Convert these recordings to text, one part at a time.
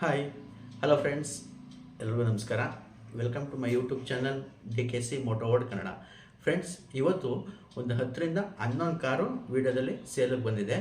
Hi hello friends ಎಲ್ರಿಗೂ ನಮಸ್ಕಾರ. Welcome to my YouTube channel D K C Motoworld Kannada friends ಇವತ್ತು ಒಂದು ಹತ್ತರಿಂದ ಹನ್ನೊಂದು ಕಾರು ವೀಡಿಯೋದಲ್ಲಿ ಸೇಲಿಗೆ ಬಂದಿದೆ.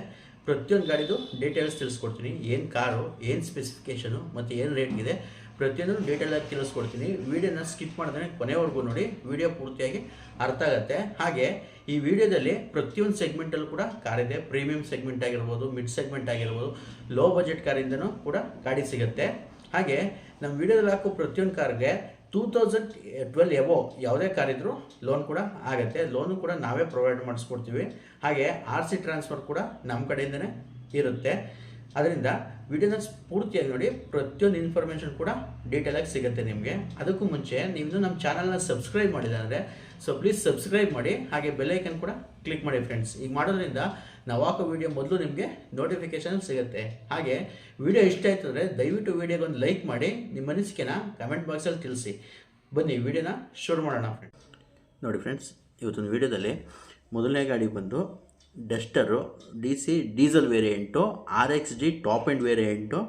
ಪ್ರತಿಯೊಂದು ಗಾಡಿದು ಡೀಟೇಲ್ಸ್ ತಿಳಿಸ್ಕೊಡ್ತೀನಿ. ಏನು ಕಾರು, ಏನು ಸ್ಪೆಸಿಫಿಕೇಷನು ಮತ್ತು ಏನು ರೇಟ್ಗಿದೆ ಪ್ರತಿಯೊಂದು ಡೀಟೇಲಾಗಿ ತಿಳಿಸ್ಕೊಡ್ತೀನಿ. ವೀಡಿಯೋನ ಸ್ಕಿಪ್ ಮಾಡಿದ್ರೆ ಕೊನೆವರೆಗೂ ನೋಡಿ. ವಿಡಿಯೋ ಪೂರ್ತಿಯಾಗಿ ಅರ್ಥ ಆಗುತ್ತೆ. ಹಾಗೆ ಈ ವಿಡಿಯೋದಲ್ಲಿ ಪ್ರತಿಯೊಂದು ಸೆಗ್ಮೆಂಟಲ್ಲೂ ಕೂಡ ಕಾರ್ ಇದೆ. ಪ್ರೀಮಿಯಂ ಸೆಗ್ಮೆಂಟ್ ಆಗಿರ್ಬೋದು ಮಿಡ್ ಸೆಗ್ಮೆಂಟ್ ಆಗಿರ್ಬೋದು ಲೋ ಬಜೆಟ್ ಕಾರಿಂದನೂ ಕೂಡ ಗಾಡಿ ಸಿಗುತ್ತೆ. ಹಾಗೆ ನಮ್ಮ ವಿಡಿಯೋದಲ್ಲಿ ಹಾಕೋ ಪ್ರತಿಯೊಂದು ಕಾರ್ಗೆ ಟೂ ತೌಸಂಡ್ ಟ್ವೆಲ್ ಎಬೋ ಯಾವುದೇ ಕಾರ್ ಇದ್ದರೂ ಲೋನ್ ಕೂಡ ಆಗುತ್ತೆ. ಲೋನು ಕೂಡ ನಾವೇ ಪ್ರೊವೈಡ್ ಮಾಡಿಸ್ಕೊಡ್ತೀವಿ. ಹಾಗೆ ಆರ್ ಸಿ ಟ್ರಾನ್ಸ್ಫರ್ ಕೂಡ ನಮ್ಮ ಕಡೆಯಿಂದನೇ ಇರುತ್ತೆ. ಅದರಿಂದ ವಿಡಿಯೋನ ಪೂರ್ತಿಯಾಗಿ ನೋಡಿ, ಪ್ರತಿಯೊಂದು ಇನ್ಫಾರ್ಮೇಷನ್ ಕೂಡ ಡೀಟೇಲಾಗಿ ಸಿಗುತ್ತೆ ನಿಮಗೆ. ಅದಕ್ಕೂ ಮುಂಚೆ ನೀವು ನಮ್ಮ ಚಾನಲ್ನ ಸಬ್ಸ್ಕ್ರೈಬ್ ಮಾಡಿದೆ ಅಂದರೆ ಸೊ ಪ್ಲೀಸ್ ಸಬ್ಸ್ಕ್ರೈಬ್ ಮಾಡಿ, ಹಾಗೆ ಬೆಲ್ಲೈಕನ್ ಕೂಡ ಕ್ಲಿಕ್ ಮಾಡಿ ಫ್ರೆಂಡ್ಸ್ ಈಗ ಮಾಡೋದ್ರಿಂದ ನಾವು ಹಾಕೋ ವೀಡಿಯೋ ಮೊದಲು ನಿಮಗೆ ನೋಟಿಫಿಕೇಶನ್ ಸಿಗುತ್ತೆ. ಹಾಗೆ ವಿಡಿಯೋ ಇಷ್ಟ ಆಯ್ತು ಅಂದರೆ ದಯವಿಟ್ಟು ವೀಡಿಯೋಗೊಂದು ಲೈಕ್ ಮಾಡಿ, ನಿಮ್ಮ ಅನಿಸಿಕೆನ ಕಮೆಂಟ್ ಬಾಕ್ಸಲ್ಲಿ ತಿಳಿಸಿ. ಬನ್ನಿ ವಿಡಿಯೋನ ಶುರು ಮಾಡೋಣ ಫ್ರೆಂಡ್ಸ್ ನೋಡಿ ಫ್ರೆಂಡ್ಸ್ ಇವತ್ತೊಂದು ವಿಡಿಯೋದಲ್ಲಿ ಮೊದಲನೇ ಗಾಡಿ ಬಂದು Duster D C diesel variant R X G top end variant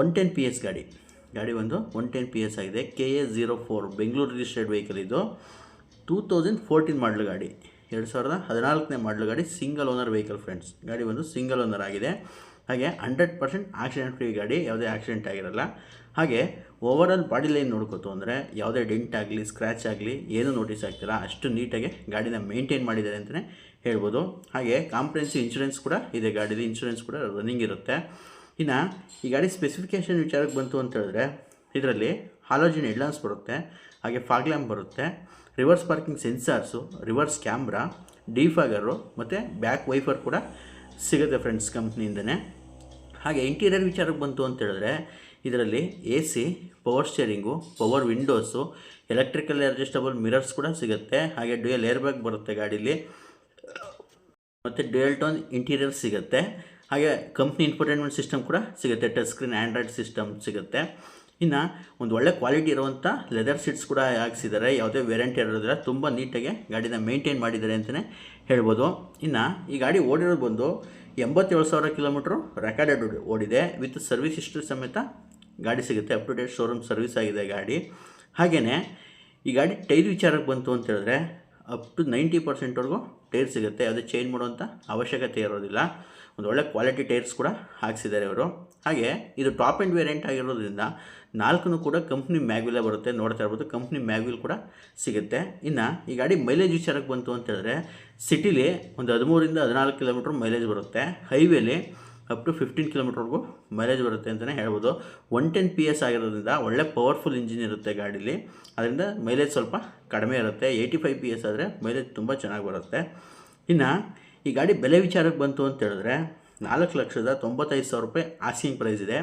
one ten P S ಗಾಡಿ. ಗಾಡಿ ಒಂದು ಒನ್ ಟೆನ್ ಪಿ ಎಸ್ ಆಗಿದೆ. K A zero four Bengaluru registered vehicle ಇದು. ಟೂ ತೌಸಂಡ್ ಫೋರ್ಟೀನ್ ಮಾಡಲ್ ಗಾಡಿ. ಎರಡು ಸಾವಿರದ ಹದಿನಾಲ್ಕನೇ ಮಾಡಲು ಗಾಡಿ ಸಿಂಗಲ್ ಓನರ್ ವೆಹಿಕಲ್ ಫ್ರೆಂಡ್ಸ್ ಗಾಡಿ ಒಂದು ಸಿಂಗಲ್ ಓನರ್ ಆಗಿದೆ. ಹಾಗೆ ಹಂಡ್ರೆಡ್ ಪರ್ಸೆಂಟ್ ಆಕ್ಸಿಡೆಂಟ್ ಫ್ರೀ ಗಾಡಿ, ಯಾವುದೇ ಆಕ್ಸಿಡೆಂಟ್ ಆಗಿರಲ್ಲ. ಹಾಗೆ ಓವರಾಲ್ ಬಾಡಿ ಲೈನ್ ನೋಡ್ಕೋತು ಅಂದರೆ ಯಾವುದೇ ಡೆಂಟ್ ಆಗಲಿ ಸ್ಕ್ರ್ಯಾಚ್ ಆಗಲಿ, ಏನೂ ನೋಟಿಸ್ ಆಗ್ತಿಲ್ಲ. ಅಷ್ಟು ನೀಟಾಗಿ ಗಾಡಿನ ಮೇಂಟೈನ್ ಮಾಡಿದ್ದಾರೆ ಅಂತಲೇ ಹೇಳ್ಬೋದು. ಹಾಗೆ ಕಾಂಪ್ರೆನ್ಸಿವ್ ಇನ್ಶೂರೆನ್ಸ್ ಕೂಡ ಇದೆ ಗಾಡಿಲಿ ಇನ್ಶೂರೆನ್ಸ್ ಕೂಡ ರನ್ನಿಂಗ್ ಇರುತ್ತೆ. ಇನ್ನು ಈ ಗಾಡಿ ಸ್ಪೆಸಿಫಿಕೇಷನ್ ವಿಚಾರಕ್ಕೆ ಬಂತು ಅಂತ ಹೇಳಿದ್ರೆ, ಇದರಲ್ಲಿ ಹಾಲೋಜಿನ್ ಎಡ್ಲಾನ್ಸ್ ಬರುತ್ತೆ, ಹಾಗೆ ಫಾಗ್ಲ್ಯಾಂಪ್ ಬರುತ್ತೆ reverse parking sensors reverse camera defogger ಮತ್ತು ಬ್ಯಾಕ್ ವೈಫರ್ ಕೂಡ ಸಿಗುತ್ತೆ ಫ್ರೆಂಡ್ಸ್ ಕಂಪ್ನಿಯಿಂದನೇ. ಹಾಗೆ ಇಂಟೀರಿಯರ್ ವಿಚಾರಕ್ಕೆ ಬಂತು ಅಂತ ಹೇಳಿದ್ರೆ, ಇದರಲ್ಲಿ A C power steering power windows electrical adjustable mirrors ಕೂಡ ಸಿಗುತ್ತೆ. ಹಾಗೆ ಡ್ಯೂಯಲ್ ಏರ್ ಬ್ಯಾಗ್ ಬರುತ್ತೆ ಗಾಡೀಲಿ. ಮತ್ತು ಡ್ಯೂಯಲ್ ಟೋನ್ ಇಂಟೀರಿಯರ್ ಸಿಗುತ್ತೆ. ಹಾಗೆ ಕಂಪ್ನಿ ಇನ್ಫರ್ಟೈನ್ಮೆಂಟ್ ಸಿಸ್ಟಮ್ ಕೂಡ ಸಿಗುತ್ತೆ. ಟಚ್ ಸ್ಕ್ರೀನ್ ಆ್ಯಂಡ್ರಾಯ್ಡ್ ಸಿಸ್ಟಮ್ ಸಿಗುತ್ತೆ. ಇನ್ನು ಒಂದು ಒಳ್ಳೆ ಕ್ವಾಲಿಟಿ ಇರುವಂಥ ಲೆದರ್ ಸೀಟ್ಸ್ ಕೂಡ ಹಾಕ್ಸಿದ್ದಾರೆ. ಯಾವುದೇ ವೇರಿಯಂಟ್ ಇರೋದಿಲ್ಲ. ತುಂಬ ನೀಟಾಗಿ ಗಾಡಿನ ಮೇಂಟೈನ್ ಮಾಡಿದ್ದಾರೆ ಅಂತಲೇ ಹೇಳ್ಬೋದು. ಇನ್ನು ಈ ಗಾಡಿ ಓಡಿರೋದು ಬಂದು ಎಂಬತ್ತೇಳು ಸಾವಿರ ಕಿಲೋಮೀಟ್ರು ರೆಕಾರ್ಡೆಡ್ ಓಡಿದೆ. ವಿತ್ ಸರ್ವಿಸ್ ಹಿಸ್ಟ್ರಿ ಸಮೇತ ಗಾಡಿ ಸಿಗುತ್ತೆ. Up to date showroom service ಆಗಿದೆ ಗಾಡಿ. ಹಾಗೆಯೇ ಈ ಗಾಡಿ ಟೈರ್ ವಿಚಾರಕ್ಕೆ ಬಂತು ಅಂತ ಹೇಳಿದ್ರೆ ಅಪ್ ಟು ನೈಂಟಿ ಪರ್ಸೆಂಟ್ವರೆಗೂ ಟೈರ್ ಸಿಗುತ್ತೆ. ಯಾವುದೇ ಚೇಂಜ್ ಮಾಡುವಂಥ ಅವಶ್ಯಕತೆ ಇರೋದಿಲ್ಲ. ಒಂದು ಒಳ್ಳೆ ಕ್ವಾಲಿಟಿ ಟೈರ್ಸ್ ಕೂಡ ಹಾಕ್ಸಿದ್ದಾರೆ ಇವರು ಹಾಗೆ ಇದು ಟಾಪ್ ಆ್ಯಂಡ್ ವೇರಿಯಂಟ್ ಆಗಿರೋದ್ರಿಂದ ನಾಲ್ಕು ಕೂಡ ಕಂಪ್ನಿ ಮ್ಯಾಗ್ವಿಲೇ ಬರುತ್ತೆ, ನೋಡ್ತಾ ಇರ್ಬೋದು. ಕಂಪ್ನಿ ಮ್ಯಾಗ್ವಿಲ್ ಕೂಡ ಸಿಗುತ್ತೆ. ಇನ್ನು ಈ ಗಾಡಿ ಮೈಲೇಜ್ ವಿಚಾರಕ್ಕೆ ಬಂತು ಅಂತ ಹೇಳಿದ್ರೆ ಸಿಟಿಲಿ ಒಂದು ಹದಿಮೂರಿಂದ ಹದಿನಾಲ್ಕು ಕಿಲೋಮೀಟ್ರ್ ಮೈಲೇಜ್ ಬರುತ್ತೆ. ಹೈವೇಲಿ ಅಪ್ ಟು ಫಿಫ್ಟೀನ್ ಕಿಲೋಮೀಟ್ರ್ವರೆಗೂ ಮೈಲೇಜ್ ಬರುತ್ತೆ ಅಂತಲೇ ಹೇಳ್ಬೋದು. ಒನ್ ಟೆನ್ ಪಿ ಎಸ್ ಆಗಿರೋದ್ರಿಂದ ಒಳ್ಳೆ ಪವರ್ಫುಲ್ ಇಂಜಿನ್ ಇರುತ್ತೆ ಗಾಡೀಲಿ. ಅದರಿಂದ ಮೈಲೇಜ್ ಸ್ವಲ್ಪ ಕಡಿಮೆ ಇರುತ್ತೆ. ಏಯ್ಟಿ ಫೈವ್ ಪಿ ಎಸ್ ಆದರೆ ಮೈಲೇಜ್ ತುಂಬ ಚೆನ್ನಾಗಿ ಬರುತ್ತೆ. ಇನ್ನು ಈ ಗಾಡಿ ಬೆಲೆ ವಿಚಾರಕ್ಕೆ ಬಂತು ಅಂತ ಹೇಳಿದ್ರೆ ನಾಲ್ಕು ಲಕ್ಷದ ತೊಂಬತ್ತೈದು ಸಾವಿರ ರೂಪಾಯಿ ಆಸ್ಕಿಂಗ್ ಪ್ರೈಸ್ ಇದೆ.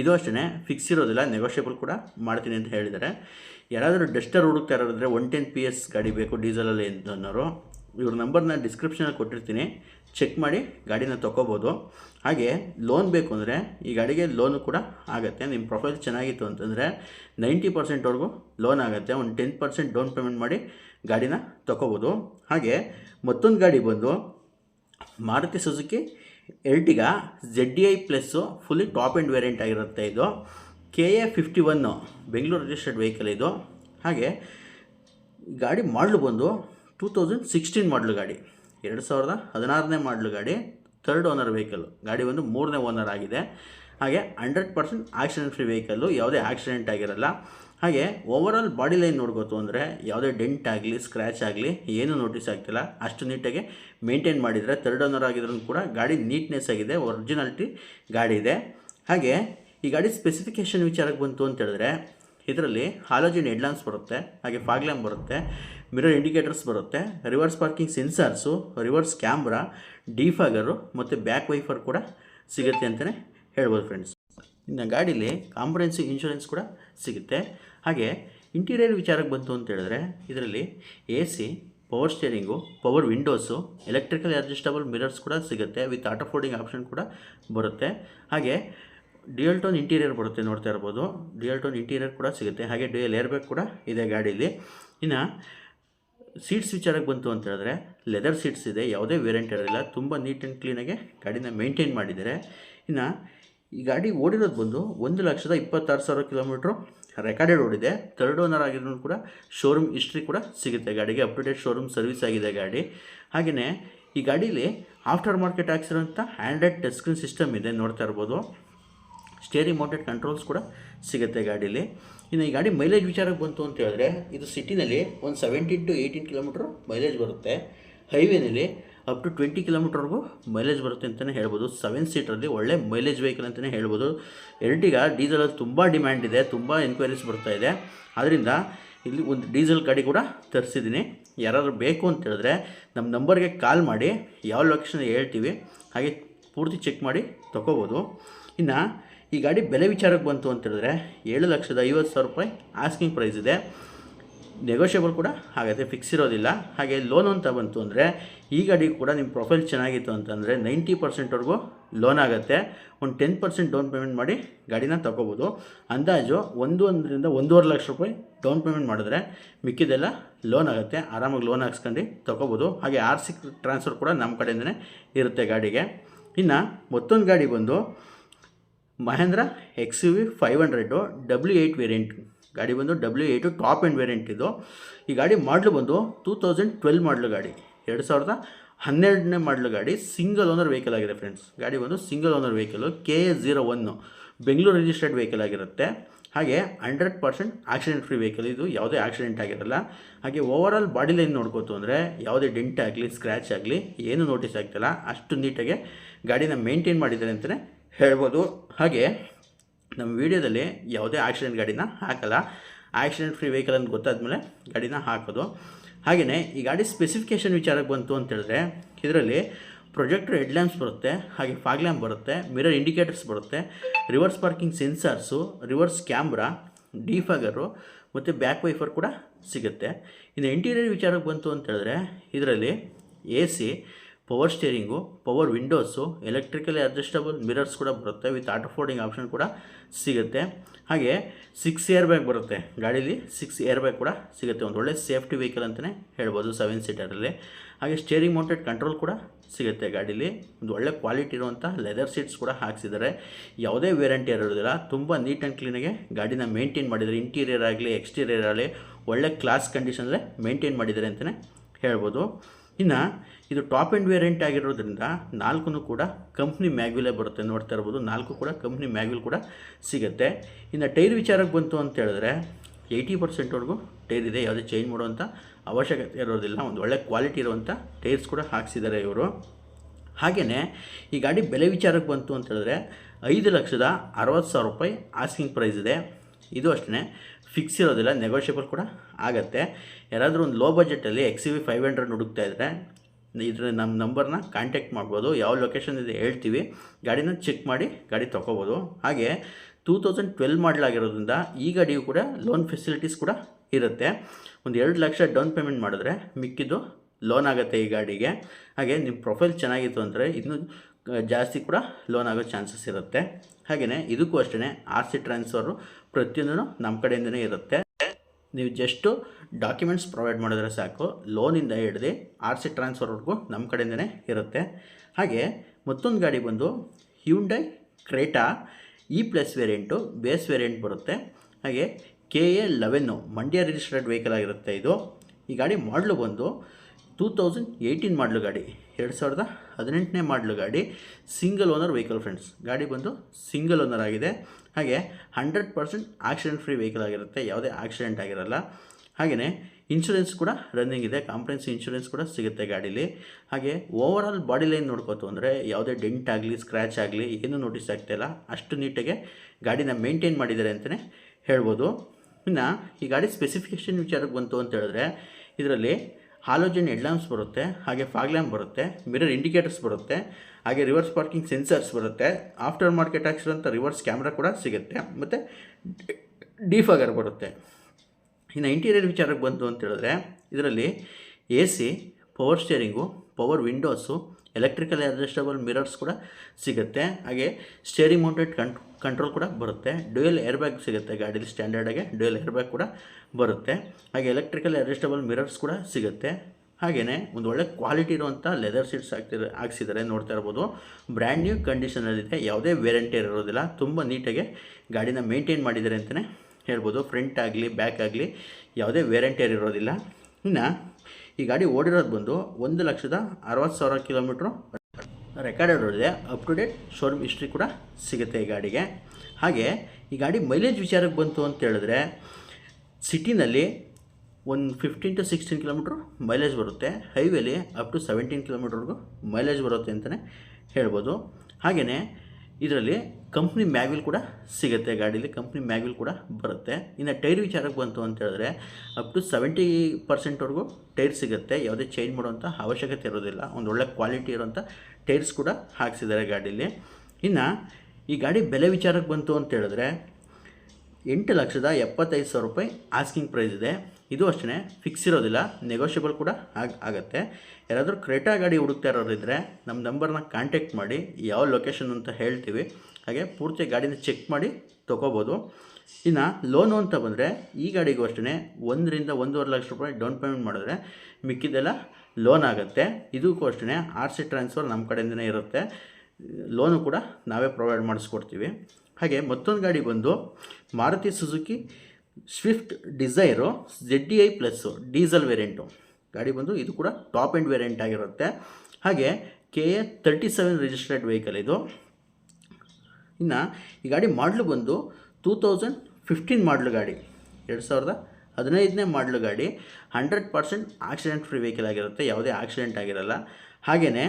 ಇದು ಅಷ್ಟೇ ಫಿಕ್ಸ್ ಇರೋದಿಲ್ಲ ನೆಗೋಷಿಯಬಲ್ ಕೂಡ ಮಾಡ್ತೀನಿ ಅಂತ ಹೇಳಿದ್ದಾರೆ. ಯಾರಾದರೂ ಡಸ್ಟರ್ ಹುಡುಕ್ತಾ ಇರೋದ್ರೆ ಒನ್ ಟೆನ್ ಪಿ ಎಸ್ ಗಾಡಿ ಬೇಕು ಡೀಸೆಲಲ್ಲಿ ಅನ್ನೋರು. ಇವ್ರ ನಂಬರ್ನ ಡಿಸ್ಕ್ರಿಪ್ಷನಲ್ಲಿ ಕೊಟ್ಟಿರ್ತೀನಿ. ಚೆಕ್ ಮಾಡಿ ಗಾಡಿನ ತೊಗೋಬೋದು. ಹಾಗೆ ಲೋನ್ ಬೇಕು ಅಂದರೆ ಈ ಗಾಡಿಗೆ ಲೋನು ಕೂಡ ಆಗುತ್ತೆ. ನಿಮ್ಮ ಪ್ರೊಫೈಲ್ ಚೆನ್ನಾಗಿತ್ತು ಅಂತಂದರೆ ನೈಂಟಿ ಪರ್ಸೆಂಟ್ವರೆಗೂ ಲೋನ್ ಆಗುತ್ತೆ. ಒಂದು ಟೆನ್ ಪರ್ಸೆಂಟ್ ಡೌನ್ ಪೇಮೆಂಟ್ ಮಾಡಿ ಗಾಡಿನ ತೊಗೋಬೋದು. ಹಾಗೆ ಮತ್ತೊಂದು ಗಾಡಿ ಬಂದು Maruti Suzuki Ertiga Z D I plus fully top end variant ಆಗಿರುತ್ತೆ ಇದು. K A fifty one Bengaluru registered vehicle ಇದು. ಹಾಗೆ ಗಾಡಿ ಮಾಡಲು ಬಂದು ಟೂ ತೌಸಂಡ್ ಸಿಕ್ಸ್ಟೀನ್ ಮಾಡಲು ಗಾಡಿ. ಎರಡು ಸಾವಿರದ ಹದಿನಾರನೇ ಮಾಡಲು ಗಾಡಿ ಥರ್ಡ್ ಓನರ್ ವೆಹಿಕಲ್ ಗಾಡಿ ಒಂದು ಮೂರನೇ ಓನರ್ ಆಗಿದೆ. ಹಾಗೆ hundred percent accident free vehicle ಯಾವುದೇ ಆಕ್ಸಿಡೆಂಟ್ ಆಗಿರಲ್ಲ. ಹಾಗೆ ಓವರಾಲ್ ಬಾಡಿ ಲೈನ್ ನೋಡ್ಬೋದು ಅಂದರೆ ಯಾವುದೇ ಡೆಂಟ್ ಆಗಲಿ ಸ್ಕ್ರ್ಯಾಚ್ ಆಗಲಿ ಏನೂ ನೋಟಿಸ್ ಆಗ್ತಿಲ್ಲ. ಅಷ್ಟು ನೀಟಾಗಿ ಮೇಂಟೈನ್ ಮಾಡಿದರೆ ಥರ್ಡ್ ಓನರ್ ಆಗಿದ್ರೂ ಕೂಡ ಗಾಡಿ ನೀಟ್ನೆಸ್ ಆಗಿದೆ ಒರಿಜಿನಾಲಿಟಿ ಗಾಡಿ ಇದೆ. ಹಾಗೆ ಈ ಗಾಡಿ ಸ್ಪೆಸಿಫಿಕೇಷನ್ ವಿಚಾರಕ್ಕೆ ಬಂತು ಅಂತ ಹೇಳಿದ್ರೆ ಇದರಲ್ಲಿ ಹಾಲೋಜಿನ್ ಹೆಡ್ಲಾನ್ಸ್ ಬರುತ್ತೆ, ಹಾಗೆ ಫಾಗ್ಲ್ಯಾಂಪ್ ಬರುತ್ತೆ ಮಿರರ್ ಇಂಡಿಕೇಟರ್ಸ್ ಬರುತ್ತೆ reverse parking sensors reverse camera defogger ಮತ್ತು ಬ್ಯಾಕ್ ವೈಫರ್ ಕೂಡ ಸಿಗುತ್ತೆ ಅಂತಲೇ ಹೇಳ್ಬೋದು ಫ್ರೆಂಡ್ಸ್ ಇನ್ನು ಗಾಡೀಲಿ ಕಾಂಪ್ರೆನ್ಸಿವ್ ಇನ್ಶೂರೆನ್ಸ್ ಕೂಡ ಸಿಗುತ್ತೆ. ಹಾಗೆ ಇಂಟೀರಿಯರ್ ವಿಚಾರಕ್ಕೆ ಬಂತು ಅಂತ ಹೇಳಿದ್ರೆ, ಇದರಲ್ಲಿ A C power steering power windows electrical adjustable mirrors ಕೂಡ ಸಿಗುತ್ತೆ. ವಿತ್ ಆಟೋ ಫೋಲ್ಡಿಂಗ್ ಆಪ್ಷನ್ ಕೂಡ ಬರುತ್ತೆ. ಹಾಗೆ ಡ್ಯುಯಲ್ ಟೋನ್ ಇಂಟೀರಿಯರ್ ಬರುತ್ತೆ ನೋಡ್ತಾ ಇರ್ಬೋದು. ಡ್ಯುಯಲ್ ಟೋನ್ ಇಂಟೀರಿಯರ್ ಕೂಡ ಸಿಗುತ್ತೆ. ಹಾಗೆ ಡ್ಯುಯಲ್ ಏರ್ ಬ್ಯಾಗ್ ಕೂಡ ಇದೆ ಗಾಡೀಲಿ. ಇನ್ನು ಸೀಟ್ಸ್ ವಿಚಾರಕ್ಕೆ ಬಂತು ಅಂತ ಹೇಳಿದ್ರೆ ಲೆದರ್ ಸೀಟ್ಸ್ ಇದೆ. ಯಾವುದೇ ವೇರಿಯಂಟ್ ಇರೋದಿಲ್ಲ ತುಂಬ ನೀಟ್ ಆ್ಯಂಡ್ ಕ್ಲೀನಾಗೆ ಗಾಡಿನ ಮೇಂಟೈನ್ ಮಾಡಿದ್ದಾರೆ. ಇನ್ನು ಈ ಗಾಡಿ ಓಡಿರೋದು ಬಂದು ಒಂದು ಲಕ್ಷದ ಇಪ್ಪತ್ತಾರು ಸಾವಿರ ಕಿಲೋಮೀಟ್ರು ರೆಕಾರ್ಡೆಡ್ ಓಡಿದೆ. ಥರ್ಡ್ ಓನರ್ ಆಗಿರೋದು ಕೂಡ ಶೋರೂಮ್ ಹಿಸ್ಟ್ರಿ ಕೂಡ ಸಿಗುತ್ತೆ ಗಾಡಿಗೆ. ಅಪ್ಡೇಟೆಡ್ ಶೋರೂಮ್ ಸರ್ವಿಸ್ ಆಗಿದೆ ಗಾಡಿ. ಹಾಗೆಯೇ ಈ ಗಾಡೀಲಿ ಆಫ್ಟರ್ ಮಾರ್ಕೆಟ್ ಹಾಕ್ಸಿರೋಂಥ ಹ್ಯಾಂಡ್ರೆಡ್ ಟಚ್ ಸ್ಕ್ರೀನ್ ಸಿಸ್ಟಮ್ ಇದೆ ನೋಡ್ತಾ ಇರ್ಬೋದು. ಸ್ಟೇರಿಂಗ್ ಮೌಂಟೆಡ್ ಕಂಟ್ರೋಲ್ಸ್ ಕೂಡ ಸಿಗುತ್ತೆ ಗಾಡೀಲಿ. ಇನ್ನು ಈ ಗಾಡಿ ಮೈಲೇಜ್ ವಿಚಾರಕ್ಕೆ ಬಂತು ಅಂತ ಹೇಳಿದ್ರೆ ಇದು ಸಿಟಿನಲ್ಲಿ ಒಂದು seventeen to eighteen kilometre mileage ಬರುತ್ತೆ. ಹೈವೇನಲ್ಲಿ ಅಪ್ ಟು ಟ್ವೆಂಟಿ ಕಿಲೋಮೀಟರ್ವರೆಗೂ ಮೈಲೇಜ್ ಬರುತ್ತೆ ಅಂತಲೇ ಹೇಳ್ಬೋದು. ಸೆವೆನ್ ಸೀಟ್ರಲ್ಲಿ ಒಳ್ಳೆ ಮೈಲೇಜ್ ವೆಹಿಕಲ್ ಅಂತಲೇ ಹೇಳ್ಬೋದು. ಎರಟಿಗ ಡೀಸೆಲಲ್ಲಿ ತುಂಬ ಡಿಮ್ಯಾಂಡ್ ಇದೆ, ತುಂಬ ಎನ್ಕ್ವೈರೀಸ್ ಬರ್ತಾ ಇದೆ. ಆದ್ದರಿಂದ ಇಲ್ಲಿ ಒಂದು ಡೀಸೆಲ್ ಗಾಡಿ ಕೂಡ ತರಿಸಿದ್ದೀನಿ. ಯಾರಾದರೂ ಬೇಕು ಅಂತ ಹೇಳಿದ್ರೆ ನಮ್ಮ ನಂಬರ್ಗೆ ಕಾಲ್ ಮಾಡಿ, ಯಾವ ಲೊಕೇಶನ್ ಹೇಳ್ತೀವಿ, ಹಾಗೆ ಪೂರ್ತಿ ಚೆಕ್ ಮಾಡಿ ತೊಗೋಬೋದು. ಇನ್ನು ಈ ಗಾಡಿ ಬೆಲೆ ವಿಚಾರಕ್ಕೆ ಬಂತು ಅಂತ ಹೇಳಿದ್ರೆ ಏಳು ಲಕ್ಷದ ಐವತ್ತು ಸಾವಿರ ರೂಪಾಯಿ ಆಸ್ಕಿಂಗ್ ಪ್ರೈಸ್ ಇದೆ. ನೆಗೋಷಿಯಬಲ್ ಕೂಡ ಆಗುತ್ತೆ ಫಿಕ್ಸ್ ಇರೋದಿಲ್ಲ. ಹಾಗೆ ಲೋನ್ ಅಂತ ಬಂತು ಅಂದರೆ, ಈ ಗಾಡಿ ಕೂಡ ನಿಮ್ಮ ಪ್ರೊಫೈಲ್ ಚೆನ್ನಾಗಿತ್ತು ಅಂತಂದರೆ ನೈಂಟಿ ಪರ್ಸೆಂಟ್ವರೆಗೂ ಲೋನ್ ಆಗುತ್ತೆ. ಒಂದು ಟೆನ್ ಪರ್ಸೆಂಟ್ ಡೌನ್ ಪೇಮೆಂಟ್ ಮಾಡಿ ಗಾಡಿನ ತೊಗೋಬೋದು. ಅಂದಾಜು ಒಂದು ಒಂದರಿಂದ ಒಂದೂವರೆ ಲಕ್ಷ ರೂಪಾಯಿ ಡೌನ್ ಪೇಮೆಂಟ್ ಮಾಡಿದ್ರೆ ಮಿಕ್ಕಿದೆಲ್ಲ ಲೋನ್ ಆಗುತ್ತೆ. ಆರಾಮಾಗಿ ಲೋನ್ ಹಾಕ್ಸ್ಕೊಂಡು ತೊಗೋಬೋದು. ಹಾಗೆ ಆರ್ ಸಿ ಟ್ರಾನ್ಸ್ಫರ್ ಕೂಡ ನಮ್ಮ ಕಡೆಯಿಂದನೇ ಇರುತ್ತೆ ಗಾಡಿಗೆ. ಇನ್ನು ಮತ್ತೊಂದು ಗಾಡಿ ಬಂದು Mahindra X U V five hundred W eight variant ಗಾಡಿ ಬಂದು W eight top end variant ಇದು. ಈ ಗಾಡಿ ಮಾಡಲು ಬಂದು ಟೂ ತೌಸಂಡ್ ಟ್ವೆಲ್ ಮಾಡಲು ಗಾಡಿ. ಎರಡು ಸಾವಿರದ ಹನ್ನೆರಡನೇ ಮಾಡಲು ಗಾಡಿ ಸಿಂಗಲ್ ಓನರ್ ವೆಹಿಕಲ್ ಆಗಿದೆ ಫ್ರೆಂಡ್ಸ್ ಗಾಡಿ ಬಂದು single owner vehicle K A zero one Bengaluru registered vehicle ಆಗಿರುತ್ತೆ. ಹಾಗೆ hundred percent accident free vehicle ಇದು. ಯಾವುದೇ ಆಕ್ಸಿಡೆಂಟ್ ಆಗಿರಲ್ಲ. ಹಾಗೆ ಓವರ್ ಆಲ್ ಬಾಡಿ ಲೈನ್ ನೋಡ್ಕೋತು ಅಂದರೆ ಯಾವುದೇ ಡೆಂಟ್ ಆಗಲಿ ಸ್ಕ್ರ್ಯಾಚ್ ಆಗಲಿ ಏನು ನೋಟಿಸ್ ಆಗ್ತಿಲ್ಲ. ಅಷ್ಟು ನೀಟಾಗಿ ಗಾಡಿನ ಮೇಂಟೈನ್ ಮಾಡಿದ್ದಾರೆ ಅಂತಲೇ ಹೇಳ್ಬೋದು. ಹಾಗೆ ನಮ್ಮ ವೀಡಿಯೋದಲ್ಲಿ ಯಾವುದೇ ಆಕ್ಸಿಡೆಂಟ್ ಗಾಡಿನ ಹಾಕಲ್ಲ. ಆಕ್ಸಿಡೆಂಟ್ ಫ್ರೀ ವೆಹಿಕಲ್ ಅಂತ ಗೊತ್ತಾದ್ಮೇಲೆ ಗಾಡಿನ ಹಾಕೋದು. ಹಾಗೆಯೇ ಈ ಗಾಡಿ ಸ್ಪೆಸಿಫಿಕೇಷನ್ ವಿಚಾರಕ್ಕೆ ಬಂತು ಅಂತ ಹೇಳಿದ್ರೆ ಇದರಲ್ಲಿ ಪ್ರೊಜೆಕ್ಟರ್ ಹೆಡ್ ಲ್ಯಾಂಪ್ಸ್ ಬರುತ್ತೆ, ಹಾಗೆ ಫಾಗ್ ಲ್ಯಾಂಪ್ ಬರುತ್ತೆ, ಮಿರರ್ ಇಂಡಿಕೇಟರ್ಸ್ ಬರುತ್ತೆ, reverse parking sensors, reverse camera, defogger ಮತ್ತು ಬ್ಯಾಕ್ ವೈಫರ್ ಕೂಡ ಸಿಗುತ್ತೆ. ಇನ್ನು ಇಂಟೀರಿಯರ್ ವಿಚಾರಕ್ಕೆ ಬಂತು ಅಂತ ಹೇಳಿದ್ರೆ ಇದರಲ್ಲಿ A C power steering power windows electrically adjustable mirrors ಕೂಡ ಬರುತ್ತೆ ವಿತ್ ಆಟೋ ಫೋಲ್ಡಿಂಗ್ ಆಪ್ಷನ್ ಕೂಡ ಸಿಗುತ್ತೆ. ಹಾಗೆ ಸಿಕ್ಸ್ ಏರ್ ಬ್ಯಾಗ್ ಬರುತ್ತೆ, ಗಾಡೀಲಿ ಸಿಕ್ಸ್ ಏರ್ ಬ್ಯಾಗ್ ಕೂಡ ಸಿಗುತ್ತೆ, ಒಂದು ಒಳ್ಳೆ ಸೇಫ್ಟಿ ವೆಹಿಕಲ್ ಅಂತಲೇ ಹೇಳ್ಬೋದು ಸೆವೆನ್ ಸೀಟರಲ್ಲಿ ಹಾಗೆ ಸ್ಟೇರಿಂಗ್ ಮೌಂಟೆಡ್ ಕಂಟ್ರೋಲ್ ಕೂಡ ಸಿಗುತ್ತೆ ಗಾಡೀಲಿ, ಒಂದು ಒಳ್ಳೆ ಕ್ವಾಲಿಟಿ ಇರುವಂಥ ಲೆದರ್ ಸೀಟ್ಸ್ ಕೂಡ ಹಾಕ್ಸಿದ್ದಾರೆ. ಯಾವುದೇ ವೇರಂಟಿ ಇರೋದಿಲ್ಲ, ತುಂಬ ನೀಟ್ ಆ್ಯಂಡ್ ಕ್ಲೀನಾಗಿ ಗಾಡಿನ ಮೇಂಟೈನ್ ಮಾಡಿದರೆ ಇಂಟೀರಿಯರ್ ಆಗಲಿ ಎಕ್ಸ್ಟೀರಿಯರ್ ಆಗಲಿ, ಒಳ್ಳೆ ಕ್ಲಾಸ್ ಕಂಡೀಷನಲ್ಲೇ ಮೇಂಟೈನ್ ಮಾಡಿದ್ದಾರೆ ಅಂತಲೇ ಹೇಳ್ಬೋದು. ಇನ್ನು ಇದು ಟಾಪ್ ಆ್ಯಂಡ್ ವೇರಿಯಂಟ್ ಆಗಿರೋದ್ರಿಂದ ನಾಲ್ಕು ಕೂಡ ಕಂಪ್ನಿ ಮ್ಯಾಗ್ವಿಲೇ ಬರುತ್ತೆ. ನೋಡ್ತಾ ಇರ್ಬೋದು, ನಾಲ್ಕು ಕೂಡ ಕಂಪ್ನಿ ಮ್ಯಾಗ್ವಿಲ್ ಕೂಡ ಸಿಗುತ್ತೆ. ಇನ್ನು ಟೈರ್ ವಿಚಾರಕ್ಕೆ ಬಂತು ಅಂತ ಹೇಳಿದ್ರೆ ಏಯ್ಟಿ ಪರ್ಸೆಂಟ್ವರೆಗೂ ಟೈರ್ ಇದೆ. ಯಾವುದೇ ಚೇಂಜ್ ಮಾಡುವಂಥ ಅವಶ್ಯಕತೆ ಇರೋದಿಲ್ಲ. ಒಂದು ಒಳ್ಳೆ ಕ್ವಾಲಿಟಿ ಇರುವಂಥ ಟೈರ್ಸ್ ಕೂಡ ಹಾಕ್ಸಿದ್ದಾರೆ ಇವರು. ಹಾಗೆಯೇ ಈ ಗಾಡಿ ಬೆಲೆ ವಿಚಾರಕ್ಕೆ ಬಂತು ಅಂತ ಹೇಳಿದ್ರೆ ಐದು ಲಕ್ಷದ ಅರವತ್ತು ಸಾವಿರ ರೂಪಾಯಿ ಆಸ್ಕಿಂಗ್ ಪ್ರೈಸ್ ಇದೆ. ಇದು ಅಷ್ಟೇ ಫಿಕ್ಸ್ ಇರೋದಿಲ್ಲ ನೆಗೋಷಿಯಬಲ್ ಕೂಡ ಆಗುತ್ತೆ. ಯಾರಾದರೂ ಒಂದು ಲೋ ಬಜೆಟಲ್ಲಿ ಎಕ್ಸ್ ವಿ ಫೈವ್ ಹಂಡ್ರೆಡ್ ಹುಡುಕ್ತಾ ಇದ್ರ ನಮ್ಮ ನಂಬರ್ನ ಕಾಂಟ್ಯಾಕ್ಟ್ ಮಾಡ್ಬೋದು. ಯಾವ ಲೊಕೇಶನ್ ಇದೆ ಹೇಳ್ತೀವಿ. ಗಾಡಿನ ಚೆಕ್ ಮಾಡಿ ಗಾಡಿ ತೊಗೋಬೋದು. ಹಾಗೆ ಟೂ ತೌಸಂಡ್ ಟ್ವೆಲ್ ಮಾಡಲಾಗಿರೋದ್ರಿಂದ ಈ ಗಾಡಿಯು ಕೂಡ ಲೋನ್ ಫೆಸಿಲಿಟೀಸ್ ಕೂಡ ಇರುತ್ತೆ. ಒಂದು ಎರಡು ಲಕ್ಷ ಡೌನ್ ಪೇಮೆಂಟ್ ಮಾಡಿದ್ರೆ ಮಿಕ್ಕಿದ್ದು ಲೋನ್ ಆಗುತ್ತೆ ಈ ಗಾಡಿಗೆ. ಹಾಗೆ ನಿಮ್ಮ ಪ್ರೊಫೈಲ್ ಚೆನ್ನಾಗಿತ್ತು ಅಂದರೆ ಇನ್ನೂ ಜಾಸ್ತಿ ಕೂಡ ಲೋನ್ ಆಗೋ ಚಾನ್ಸಸ್ ಇರುತ್ತೆ. ಹಾಗೆಯೇ ಇದಕ್ಕೂ ಅಷ್ಟೇ ಆರ್ ಸಿ ಟ್ರಾನ್ಸ್ಫರು ಪ್ರತಿಯೊಂದೂ ನಮ್ಮ ಕಡೆಯಿಂದನೇ ಇರುತ್ತೆ. ನೀವು ಜಸ್ಟು ಡಾಕ್ಯುಮೆಂಟ್ಸ್ ಪ್ರೊವೈಡ್ ಮಾಡಿದ್ರೆ ಸಾಕು. ಲೋನಿಂದ ಹಿಡ್ದು ಆರ್ ಸಿ ಟ್ರಾನ್ಸ್ಫರ್ವರೆಗೂ ನಮ್ಮ ಕಡೆಯಿಂದನೇ ಇರುತ್ತೆ. ಹಾಗೆ ಮತ್ತೊಂದು ಗಾಡಿ ಬಂದು Hyundai Creta E plus variant base variant ಬರುತ್ತೆ. ಹಾಗೆ K A eleven Mandya registered vehicle ಆಗಿರುತ್ತೆ ಇದು. ಈ ಗಾಡಿ ಮಾಡಲು ಬಂದು ಟೂ ತೌಸಂಡ್ ಏಯ್ಟೀನ್ ಮಾಡಲು ಗಾಡಿ, ಎರಡು ಸಾವಿರದ ಹದಿನೆಂಟನೇ ಮಾಡಲು ಗಾಡಿ ಸಿಂಗಲ್ ಓನರ್ ವೆಹಿಕಲ್ ಫ್ರೆಂಡ್ಸ್ ಗಾಡಿ ಬಂದು ಸಿಂಗಲ್ ಓನರ್ ಆಗಿದೆ. ಹಾಗೆ hundred percent accident free vehicle ಆಗಿರುತ್ತೆ, ಯಾವುದೇ ಆಕ್ಸಿಡೆಂಟ್ ಆಗಿರಲ್ಲ. ಹಾಗೆಯೇ ಇನ್ಶೂರೆನ್ಸ್ ಕೂಡ ರನ್ನಿಂಗ್ ಇದೆ ಕಾಂಪ್ರೆನ್ಸ್ ಇನ್ಶೂರೆನ್ಸ್ ಕೂಡ ಸಿಗುತ್ತೆ ಗಾಡೀಲಿ. ಹಾಗೆ ಓವರ್ ಆಲ್ ಬಾಡಿ ಲೈನ್ ನೋಡ್ಕೋತು ಅಂದರೆ ಯಾವುದೇ ಡೆಂಟ್ ಆಗಲಿ ಸ್ಕ್ರ್ಯಾಚ್ ಆಗಲಿ, ಏನೂ ನೋಟಿಸ್ ಆಗ್ತಾಯಿಲ್ಲ ಅಷ್ಟು ನೀಟಾಗೆ ಗಾಡಿನ ಮೇಂಟೈನ್ ಮಾಡಿದ್ದಾರೆ ಅಂತಲೇ ಹೇಳ್ಬೋದು. ಇನ್ನು ಈ ಗಾಡಿ ಸ್ಪೆಸಿಫಿಕೇಷನ್ ವಿಚಾರಕ್ಕೆ ಬಂತು ಅಂತ ಹೇಳಿದ್ರೆ, ಇದರಲ್ಲಿ ಹಾಲೋಜನ್ ಹೆಡ್ಲ್ಯಾಂಪ್ಸ್ ಬರುತ್ತೆ, ಹಾಗೆ ಫಾಗ್ ಲ್ಯಾಂಪ್ ಬರುತ್ತೆ ಮಿರರ್ ಇಂಡಿಕೇಟರ್ಸ್ ಬರುತ್ತೆ, ಹಾಗೆ ರಿವರ್ಸ್ ಪಾರ್ಕಿಂಗ್ ಸೆನ್ಸರ್ಸ್ ಬರುತ್ತೆ ಆಫ್ಟರ್ ಮಾರ್ಕೆಟ್ ಹಾಕ್ಸಿರೋಂಥ ರಿವರ್ಸ್ ಕ್ಯಾಮ್ರಾ ಕೂಡ ಸಿಗುತ್ತೆ, ಮತ್ತು ಡಿಫಾಗರ್ ಬರುತ್ತೆ. ಇನ್ನು ಇಂಟೀರಿಯರ್ ವಿಚಾರಕ್ಕೆ ಬಂತು ಅಂತ ಹೇಳಿದ್ರೆ, ಇದರಲ್ಲಿ A C power steering power windows electrical adjustable mirrors ಕೂಡ ಸಿಗುತ್ತೆ. ಹಾಗೆ ಸ್ಟೇರಿಂಗ್ ಮೌಂಟೆಡ್ ಕಂಟ್ ಕಂಟ್ರೋಲ್ ಕೂಡ ಬರುತ್ತೆ. ಡ್ಯೂಯಲ್ ಏರ್ ಬ್ಯಾಗ್ ಸಿಗುತ್ತೆ ಗಾಡೀಲಿ ಸ್ಟ್ಯಾಂಡರ್ಡಾಗೆ ಡ್ಯೂಯಲ್ ಏರ್ ಬ್ಯಾಗ್ ಕೂಡ ಬರುತ್ತೆ. ಹಾಗೆ ಎಲೆಕ್ಟ್ರಿಕಲ್ ಅಡ್ಜಸ್ಟಬಲ್ ಮಿರರ್ಸ್ ಕೂಡ ಸಿಗುತ್ತೆ. ಹಾಗೆಯೇ ಒಂದು ಒಳ್ಳೆ ಕ್ವಾಲಿಟಿ ಇರುವಂಥ ಲೆದರ್ ಸೀಟ್ಸ್ ಹಾಕ್ತಿರ ಹಾಕ್ಸಿದ್ದಾರೆ ನೋಡ್ತಾ ಇರ್ಬೋದು. ಬ್ರ್ಯಾಂಡ್ ನ್ಯೂ ಕಂಡೀಷನಲ್ಲಿದೆ ಯಾವುದೇ ವೇರಂಟಿ ಇರೋದಿಲ್ಲ. ತುಂಬ ನೀಟಾಗಿ ಗಾಡಿನ ಮೇಂಟೈನ್ ಮಾಡಿದ್ದಾರೆ ಅಂತಲೇ ಹೇಳ್ಬೋದು. ಫ್ರಂಟ್ ಆಗಲಿ ಬ್ಯಾಕ್ ಆಗಲಿ ಯಾವುದೇ ವೇರಂಟಿಯರ್ ಇರೋದಿಲ್ಲ. ಇನ್ನು ಈ ಗಾಡಿ ಓಡಿರೋದು ಬಂದು ಒಂದು ಲಕ್ಷದ ಅರವತ್ತು ಸಾವಿರ ಕಿಲೋಮೀಟ್ರು ರೆಕಾರ್ಡೆಡ್ ಓಡಿದೆ up to date showroom history ಕೂಡ ಸಿಗುತ್ತೆ ಈ ಗಾಡಿಗೆ. ಹಾಗೆ ಈ ಗಾಡಿ ಮೈಲೇಜ್ ವಿಚಾರಕ್ಕೆ ಬಂತು ಅಂತ ಹೇಳಿದ್ರೆ ಸಿಟಿನಲ್ಲಿ ಒಂದು fifteen to sixteen kilometre mileage ಬರುತ್ತೆ. ಹೈವೇಲಿ ಅಪ್ ಟು ಸೆವೆಂಟೀನ್ ಕಿಲೋಮೀಟ್ರ್ವರೆಗೂ ಮೈಲೇಜ್ ಬರುತ್ತೆ ಅಂತಲೇ ಹೇಳ್ಬೋದು. ಹಾಗೆಯೇ ಇದರಲ್ಲಿ ಕಂಪ್ನಿ ಮ್ಯಾಗ್ವಿಲ್ ಕೂಡ ಸಿಗುತ್ತೆ, ಗಾಡೀಲಿ ಕಂಪ್ನಿ ಮ್ಯಾಗ್ವಿಲ್ ಕೂಡ ಬರುತ್ತೆ. ಇನ್ನು ಟೈರ್ ವಿಚಾರಕ್ಕೆ ಬಂತು ಅಂತ ಹೇಳಿದ್ರೆ ಅಪ್ ಟು ಸೆವೆಂಟಿ ಪರ್ಸೆಂಟ್ವರೆಗೂ ಟೈರ್ ಸಿಗುತ್ತೆ. ಯಾವುದೇ ಚೇಂಜ್ ಮಾಡುವಂಥ ಅವಶ್ಯಕತೆ ಇರೋದಿಲ್ಲ. ಒಂದು ಒಳ್ಳೆ ಕ್ವಾಲಿಟಿ ಇರೋಂಥ ಟೈರ್ಸ್ ಕೂಡ ಹಾಕ್ಸಿದ್ದಾರೆ ಗಾಡೀಲಿ. ಇನ್ನು ಈ ಗಾಡಿ ಬೆಲೆ ವಿಚಾರಕ್ಕೆ ಬಂತು ಅಂತ ಹೇಳಿದ್ರೆ ಎಂಟು ಲಕ್ಷದ ಎಪ್ಪತ್ತೈದು ಸಾವಿರ ರೂಪಾಯಿ ಆಸ್ಕಿಂಗ್ ಪ್ರೈಸ್ ಇದೆ. ಇದು ಅಷ್ಟೇ ಫಿಕ್ಸ್ ಇರೋದಿಲ್ಲ ನೆಗೋಷಿಯಬಲ್ ಕೂಡ ಆಗ, ಆಗುತ್ತೆ. ಯಾರಾದರೂ ಕ್ರೇಟಾ ಗಾಡಿ ಹುಡುಕ್ತಾ ಇರೋರಿದ್ದರೆ ನಮ್ಮ ನಂಬರ್ನ ಕಾಂಟ್ಯಾಕ್ಟ್ ಮಾಡಿ, ಯಾವ ಲೊಕೇಶನ್ ಅಂತ ಹೇಳ್ತೀವಿ. ಹಾಗೆ ಪೂರ್ತಿ ಗಾಡಿನ ಚೆಕ್ ಮಾಡಿ ತೊಗೋಬೋದು. ಇನ್ನು ಲೋನು ಅಂತ ಬಂದರೆ ಈ ಗಾಡಿಗೂ ಅಷ್ಟೇ ಒಂದರಿಂದ ಒಂದೂವರೆ ಲಕ್ಷ ರೂಪಾಯಿ ಡೌನ್ ಪೇಮೆಂಟ್ ಮಾಡಿದ್ರೆ ಮಿಕ್ಕಿದ್ದೆಲ್ಲ ಲೋನ್ ಆಗುತ್ತೆ. ಇದಕ್ಕೂ ಅಷ್ಟೇ ಆರ್ ಸಿ ಟ್ರಾನ್ಸ್ಫರ್ ನಮ್ಮ ಕಡೆಯಿಂದನೇ ಇರುತ್ತೆ. ಲೋನು ಕೂಡ ನಾವೇ ಪ್ರೊವೈಡ್ ಮಾಡಿಸ್ಕೊಡ್ತೀವಿ. ಹಾಗೆ ಮತ್ತೊಂದು ಗಾಡಿ ಬಂದು Maruti Suzuki Swift Dzire Z D I plus diesel variant ಗಾಡಿ ಬಂದು ಇದು ಕೂಡ ಟಾಪ್ ಎಂಡ್ ವೇರಿಯಂಟ್ ಆಗಿರುತ್ತೆ. ಹಾಗೆ K A thirty seven registered vehicle ಇದು. ಇನ್ನು ಈ ಗಾಡಿ ಮಾಡಲು ಬಂದು ಟೂ ತೌಸಂಡ್ ಫಿಫ್ಟೀನ್ ಮಾಡಲು ಗಾಡಿ, ಎರಡು ಸಾವಿರದ ಹದಿನೈದನೇ ಮಾಡಲು ಗಾಡಿ. Hundred percent accident free vehicle ಆಗಿರುತ್ತೆ, ಯಾವುದೇ ಆಕ್ಸಿಡೆಂಟ್ ಆಗಿರಲ್ಲ. ಹಾಗೆಯೇ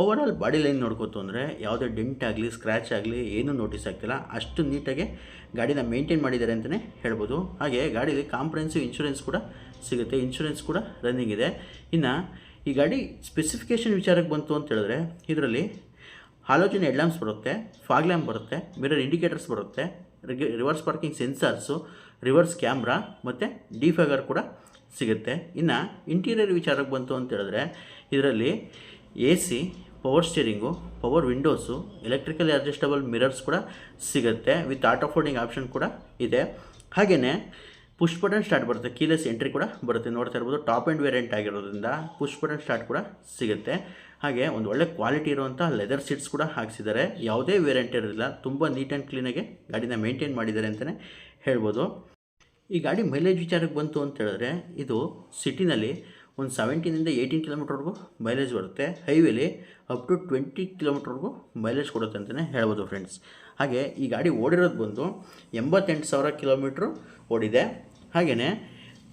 ಓವರಾಲ್ ಬಾಡಿ ಲೈನ್ ನೋಡ್ಕೋತು ಅಂದರೆ ಯಾವುದೇ ಡೆಂಟ್ ಆಗಲಿ ಸ್ಕ್ರ್ಯಾಚ್ ಆಗಲಿ ಏನೂ ನೋಟಿಸ್ ಆಗ್ತಿಲ್ಲ ಅಷ್ಟು ನೀಟಾಗಿ ಗಾಡಿನ ಮೇಂಟೈನ್ ಮಾಡಿದ್ದಾರೆ ಅಂತಲೇ ಹೇಳ್ಬೋದು. ಹಾಗೆ ಗಾಡೀಲಿ ಕಾಂಪ್ರೆನ್ಸಿವ್ ಇನ್ಶೂರೆನ್ಸ್ ಕೂಡ ಸಿಗುತ್ತೆ. ಇನ್ಶೂರೆನ್ಸ್ ಕೂಡ ರನ್ನಿಂಗ್ ಇದೆ. ಇನ್ನು ಈ ಗಾಡಿ ಸ್ಪೆಸಿಫಿಕೇಷನ್ ವಿಚಾರಕ್ಕೆ ಬಂತು ಅಂತ ಹೇಳಿದ್ರೆ, ಇದರಲ್ಲಿ ಹಾಲೋಜನ್ ಹೆಡ್ಲ್ಯಾಂಪ್ಸ್ ಬರುತ್ತೆ ಫಾಗ್ ಲ್ಯಾಂಪ್ ಬರುತ್ತೆ ಮಿರರ್ ಇಂಡಿಕೇಟರ್ಸ್ ಬರುತ್ತೆ reverse parking sensors reverse camera ಮತ್ತು ಡಿಫಾಗರ್ ಕೂಡ ಸಿಗುತ್ತೆ. ಇನ್ನು ಇಂಟೀರಿಯರ್ ವಿಚಾರಕ್ಕೆ ಬಂತು ಅಂತ ಹೇಳಿದ್ರೆ, ಇದರಲ್ಲಿ A C power steering power windows electrical adjustable mirrors ಕೂಡ ಸಿಗುತ್ತೆ. ವಿತ್ ಆಟೋ ಫೋಲ್ಡಿಂಗ್ ಆಪ್ಷನ್ ಕೂಡ ಇದೆ. ಹಾಗೆಯೇ ಪುಷ್ ಬಟನ್ ಸ್ಟಾರ್ಟ್ ಬರುತ್ತೆ. ಕೀಲೆಸ್ ಎಂಟ್ರಿ ಕೂಡ ಬರುತ್ತೆ. ನೋಡ್ತಾ ಇರ್ಬೋದು ಟಾಪ್ ಆ್ಯಂಡ್ ವೇರಿಯಂಟ್ ಆಗಿರೋದ್ರಿಂದ ಪುಷ್ ಬಟನ್ ಸ್ಟಾರ್ಟ್ ಕೂಡ ಸಿಗುತ್ತೆ. ಹಾಗೆ ಒಂದು ಒಳ್ಳೆ ಕ್ವಾಲಿಟಿ ಇರುವಂಥ ಲೆದರ್ ಸೀಟ್ಸ್ ಕೂಡ ಹಾಕ್ಸಿದ್ದಾರೆ. ಯಾವುದೇ ವೇರಿಯಂಟ್ ಇರೋದಿಲ್ಲ. ತುಂಬ ನೀಟ್ ಆ್ಯಂಡ್ ಕ್ಲೀನಾಗೆ ಗಾಡಿನ ಮೇಂಟೈನ್ ಮಾಡಿದ್ದಾರೆ ಅಂತಲೇ ಹೇಳ್ಬೋದು. ಈ ಗಾಡಿ ಮೈಲೇಜ್ ವಿಚಾರಕ್ಕೆ ಬಂತು ಅಂತ ಹೇಳಿದ್ರೆ ಇದು ಸಿಟಿನಲ್ಲಿ ಒಂದು ಸೆವೆಂಟೀನಿಂದ ಏಯ್ಟೀನ್ ಕಿಲೋಮೀಟ್ರ್ವರೆಗೂ ಮೈಲೇಜ್ ಬರುತ್ತೆ. ಹೈವೇಲಿ ಅಪ್ ಟು ಟ್ವೆಂಟಿ ಕಿಲೋಮೀಟ್ರ್ವರೆಗೂ ಮೈಲೇಜ್ ಕೊಡುತ್ತೆ ಅಂತಲೇ ಹೇಳ್ಬೋದು ಫ್ರೆಂಡ್ಸ್ ಹಾಗೆ ಈ ಗಾಡಿ ಓಡಿರೋದು ಬಂದು ಎಂಬತ್ತೆಂಟು ಸಾವಿರ ಕಿಲೋಮೀಟ್ರು ಓಡಿದೆ. ಹಾಗೆಯೇ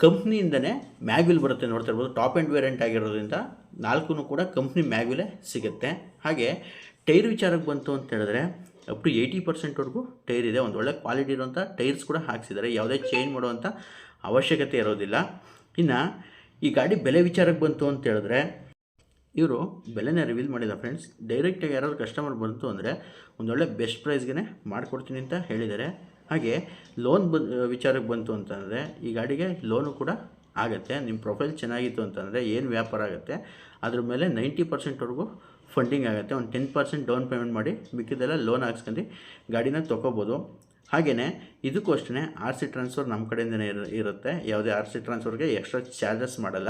ಕಂಪ್ನಿಯಿಂದನೇ ಮ್ಯಾಗ್ವಿಲ್ ಬರುತ್ತೆ ನೋಡ್ತಾ ಇರ್ಬೋದು. ಟಾಪ್ ಆ್ಯಂಡ್ ವೇರಿಯಂಟ್ ಆಗಿರೋದ್ರಿಂದ ನಾಲ್ಕು ಕೂಡ ಕಂಪ್ನಿ ಮ್ಯಾಗ್ವಿಲೇ ಸಿಗುತ್ತೆ. ಹಾಗೆ ಟೈರ್ ವಿಚಾರಕ್ಕೆ ಬಂತು ಅಂತ ಹೇಳಿದ್ರೆ ಅಪ್ ಟು ಏಯ್ಟಿ ಪರ್ಸೆಂಟ್ವರೆಗೂ ಟೈರ್ ಇದೆ. ಒಂದು ಒಳ್ಳೆ ಕ್ವಾಲಿಟಿ ಇರುವಂಥ ಟೈರ್ಸ್ ಕೂಡ ಹಾಕ್ಸಿದ್ದಾರೆ. ಯಾವುದೇ ಚೇಂಜ್ ಮಾಡುವಂಥ ಅವಶ್ಯಕತೆ ಇರೋದಿಲ್ಲ. ಇನ್ನು ಈ ಗಾಡಿ ಬೆಲೆ ವಿಚಾರಕ್ಕೆ ಬಂತು ಅಂತ ಹೇಳಿದ್ರೆ, ಇವರು ಬೆಲೆನೇ ರಿವೀಲ್ ಮಾಡಿದ ಫ್ರೆಂಡ್ಸ್ ಡೈರೆಕ್ಟಾಗಿ ಯಾರಾದ್ರು ಕಸ್ಟಮರ್ ಬಂತು ಅಂದರೆ ಒಂದೊಳ್ಳೆ ಬೆಸ್ಟ್ ಪ್ರೈಸ್ಗೆ ಮಾಡಿಕೊಡ್ತೀನಿ ಅಂತ ಹೇಳಿದ್ದಾರೆ ಹಾಗೆ ಲೋನ್ ಬ, ವಿಚಾರಕ್ಕೆ ಬಂತು ಅಂತಂದರೆ ಈ ಗಾಡಿಗೆ ಲೋನು ಕೂಡ ಆಗುತ್ತೆ ನಿಮ್ಮ ಪ್ರೊಫೈಲ್ ಚೆನ್ನಾಗಿತ್ತು ಅಂತಂದರೆ ಏನು ವ್ಯಾಪಾರ ಆಗುತ್ತೆ, ಅದ್ರ ಮೇಲೆ ನೈಂಟಿ ಪರ್ಸೆಂಟ್ವರೆಗೂ ಫಂಡಿಂಗ್ ಆಗುತ್ತೆ, ಒಂದು ಟೆನ್ ಪರ್ಸೆಂಟ್ ಡೌನ್ ಪೇಮೆಂಟ್ ಮಾಡಿ ಮಿಕ್ಕಿದೆಲ್ಲ ಲೋನ್ ಹಾಕ್ಸ್ಕೊಂಡು ಗಾಡಿನ ತೊಗೋಬೋದು ಹಾಗೆಯೇ ಇದಕ್ಕೂ ಅಷ್ಟೇ ಆರ್ ಸಿ ಟ್ರಾನ್ಸ್ಫರ್ ನಮ್ಮ ಕಡೆಯಿಂದನೇ ಇರು, ಇರುತ್ತೆ. ಯಾವುದೇ ಆರ್ ಸಿ ಟ್ರಾನ್ಸ್ಫರ್ಗೆ ಎಕ್ಸ್ಟ್ರಾ ಚಾರ್ಜಸ್ ಮಾಡಲ್ಲ.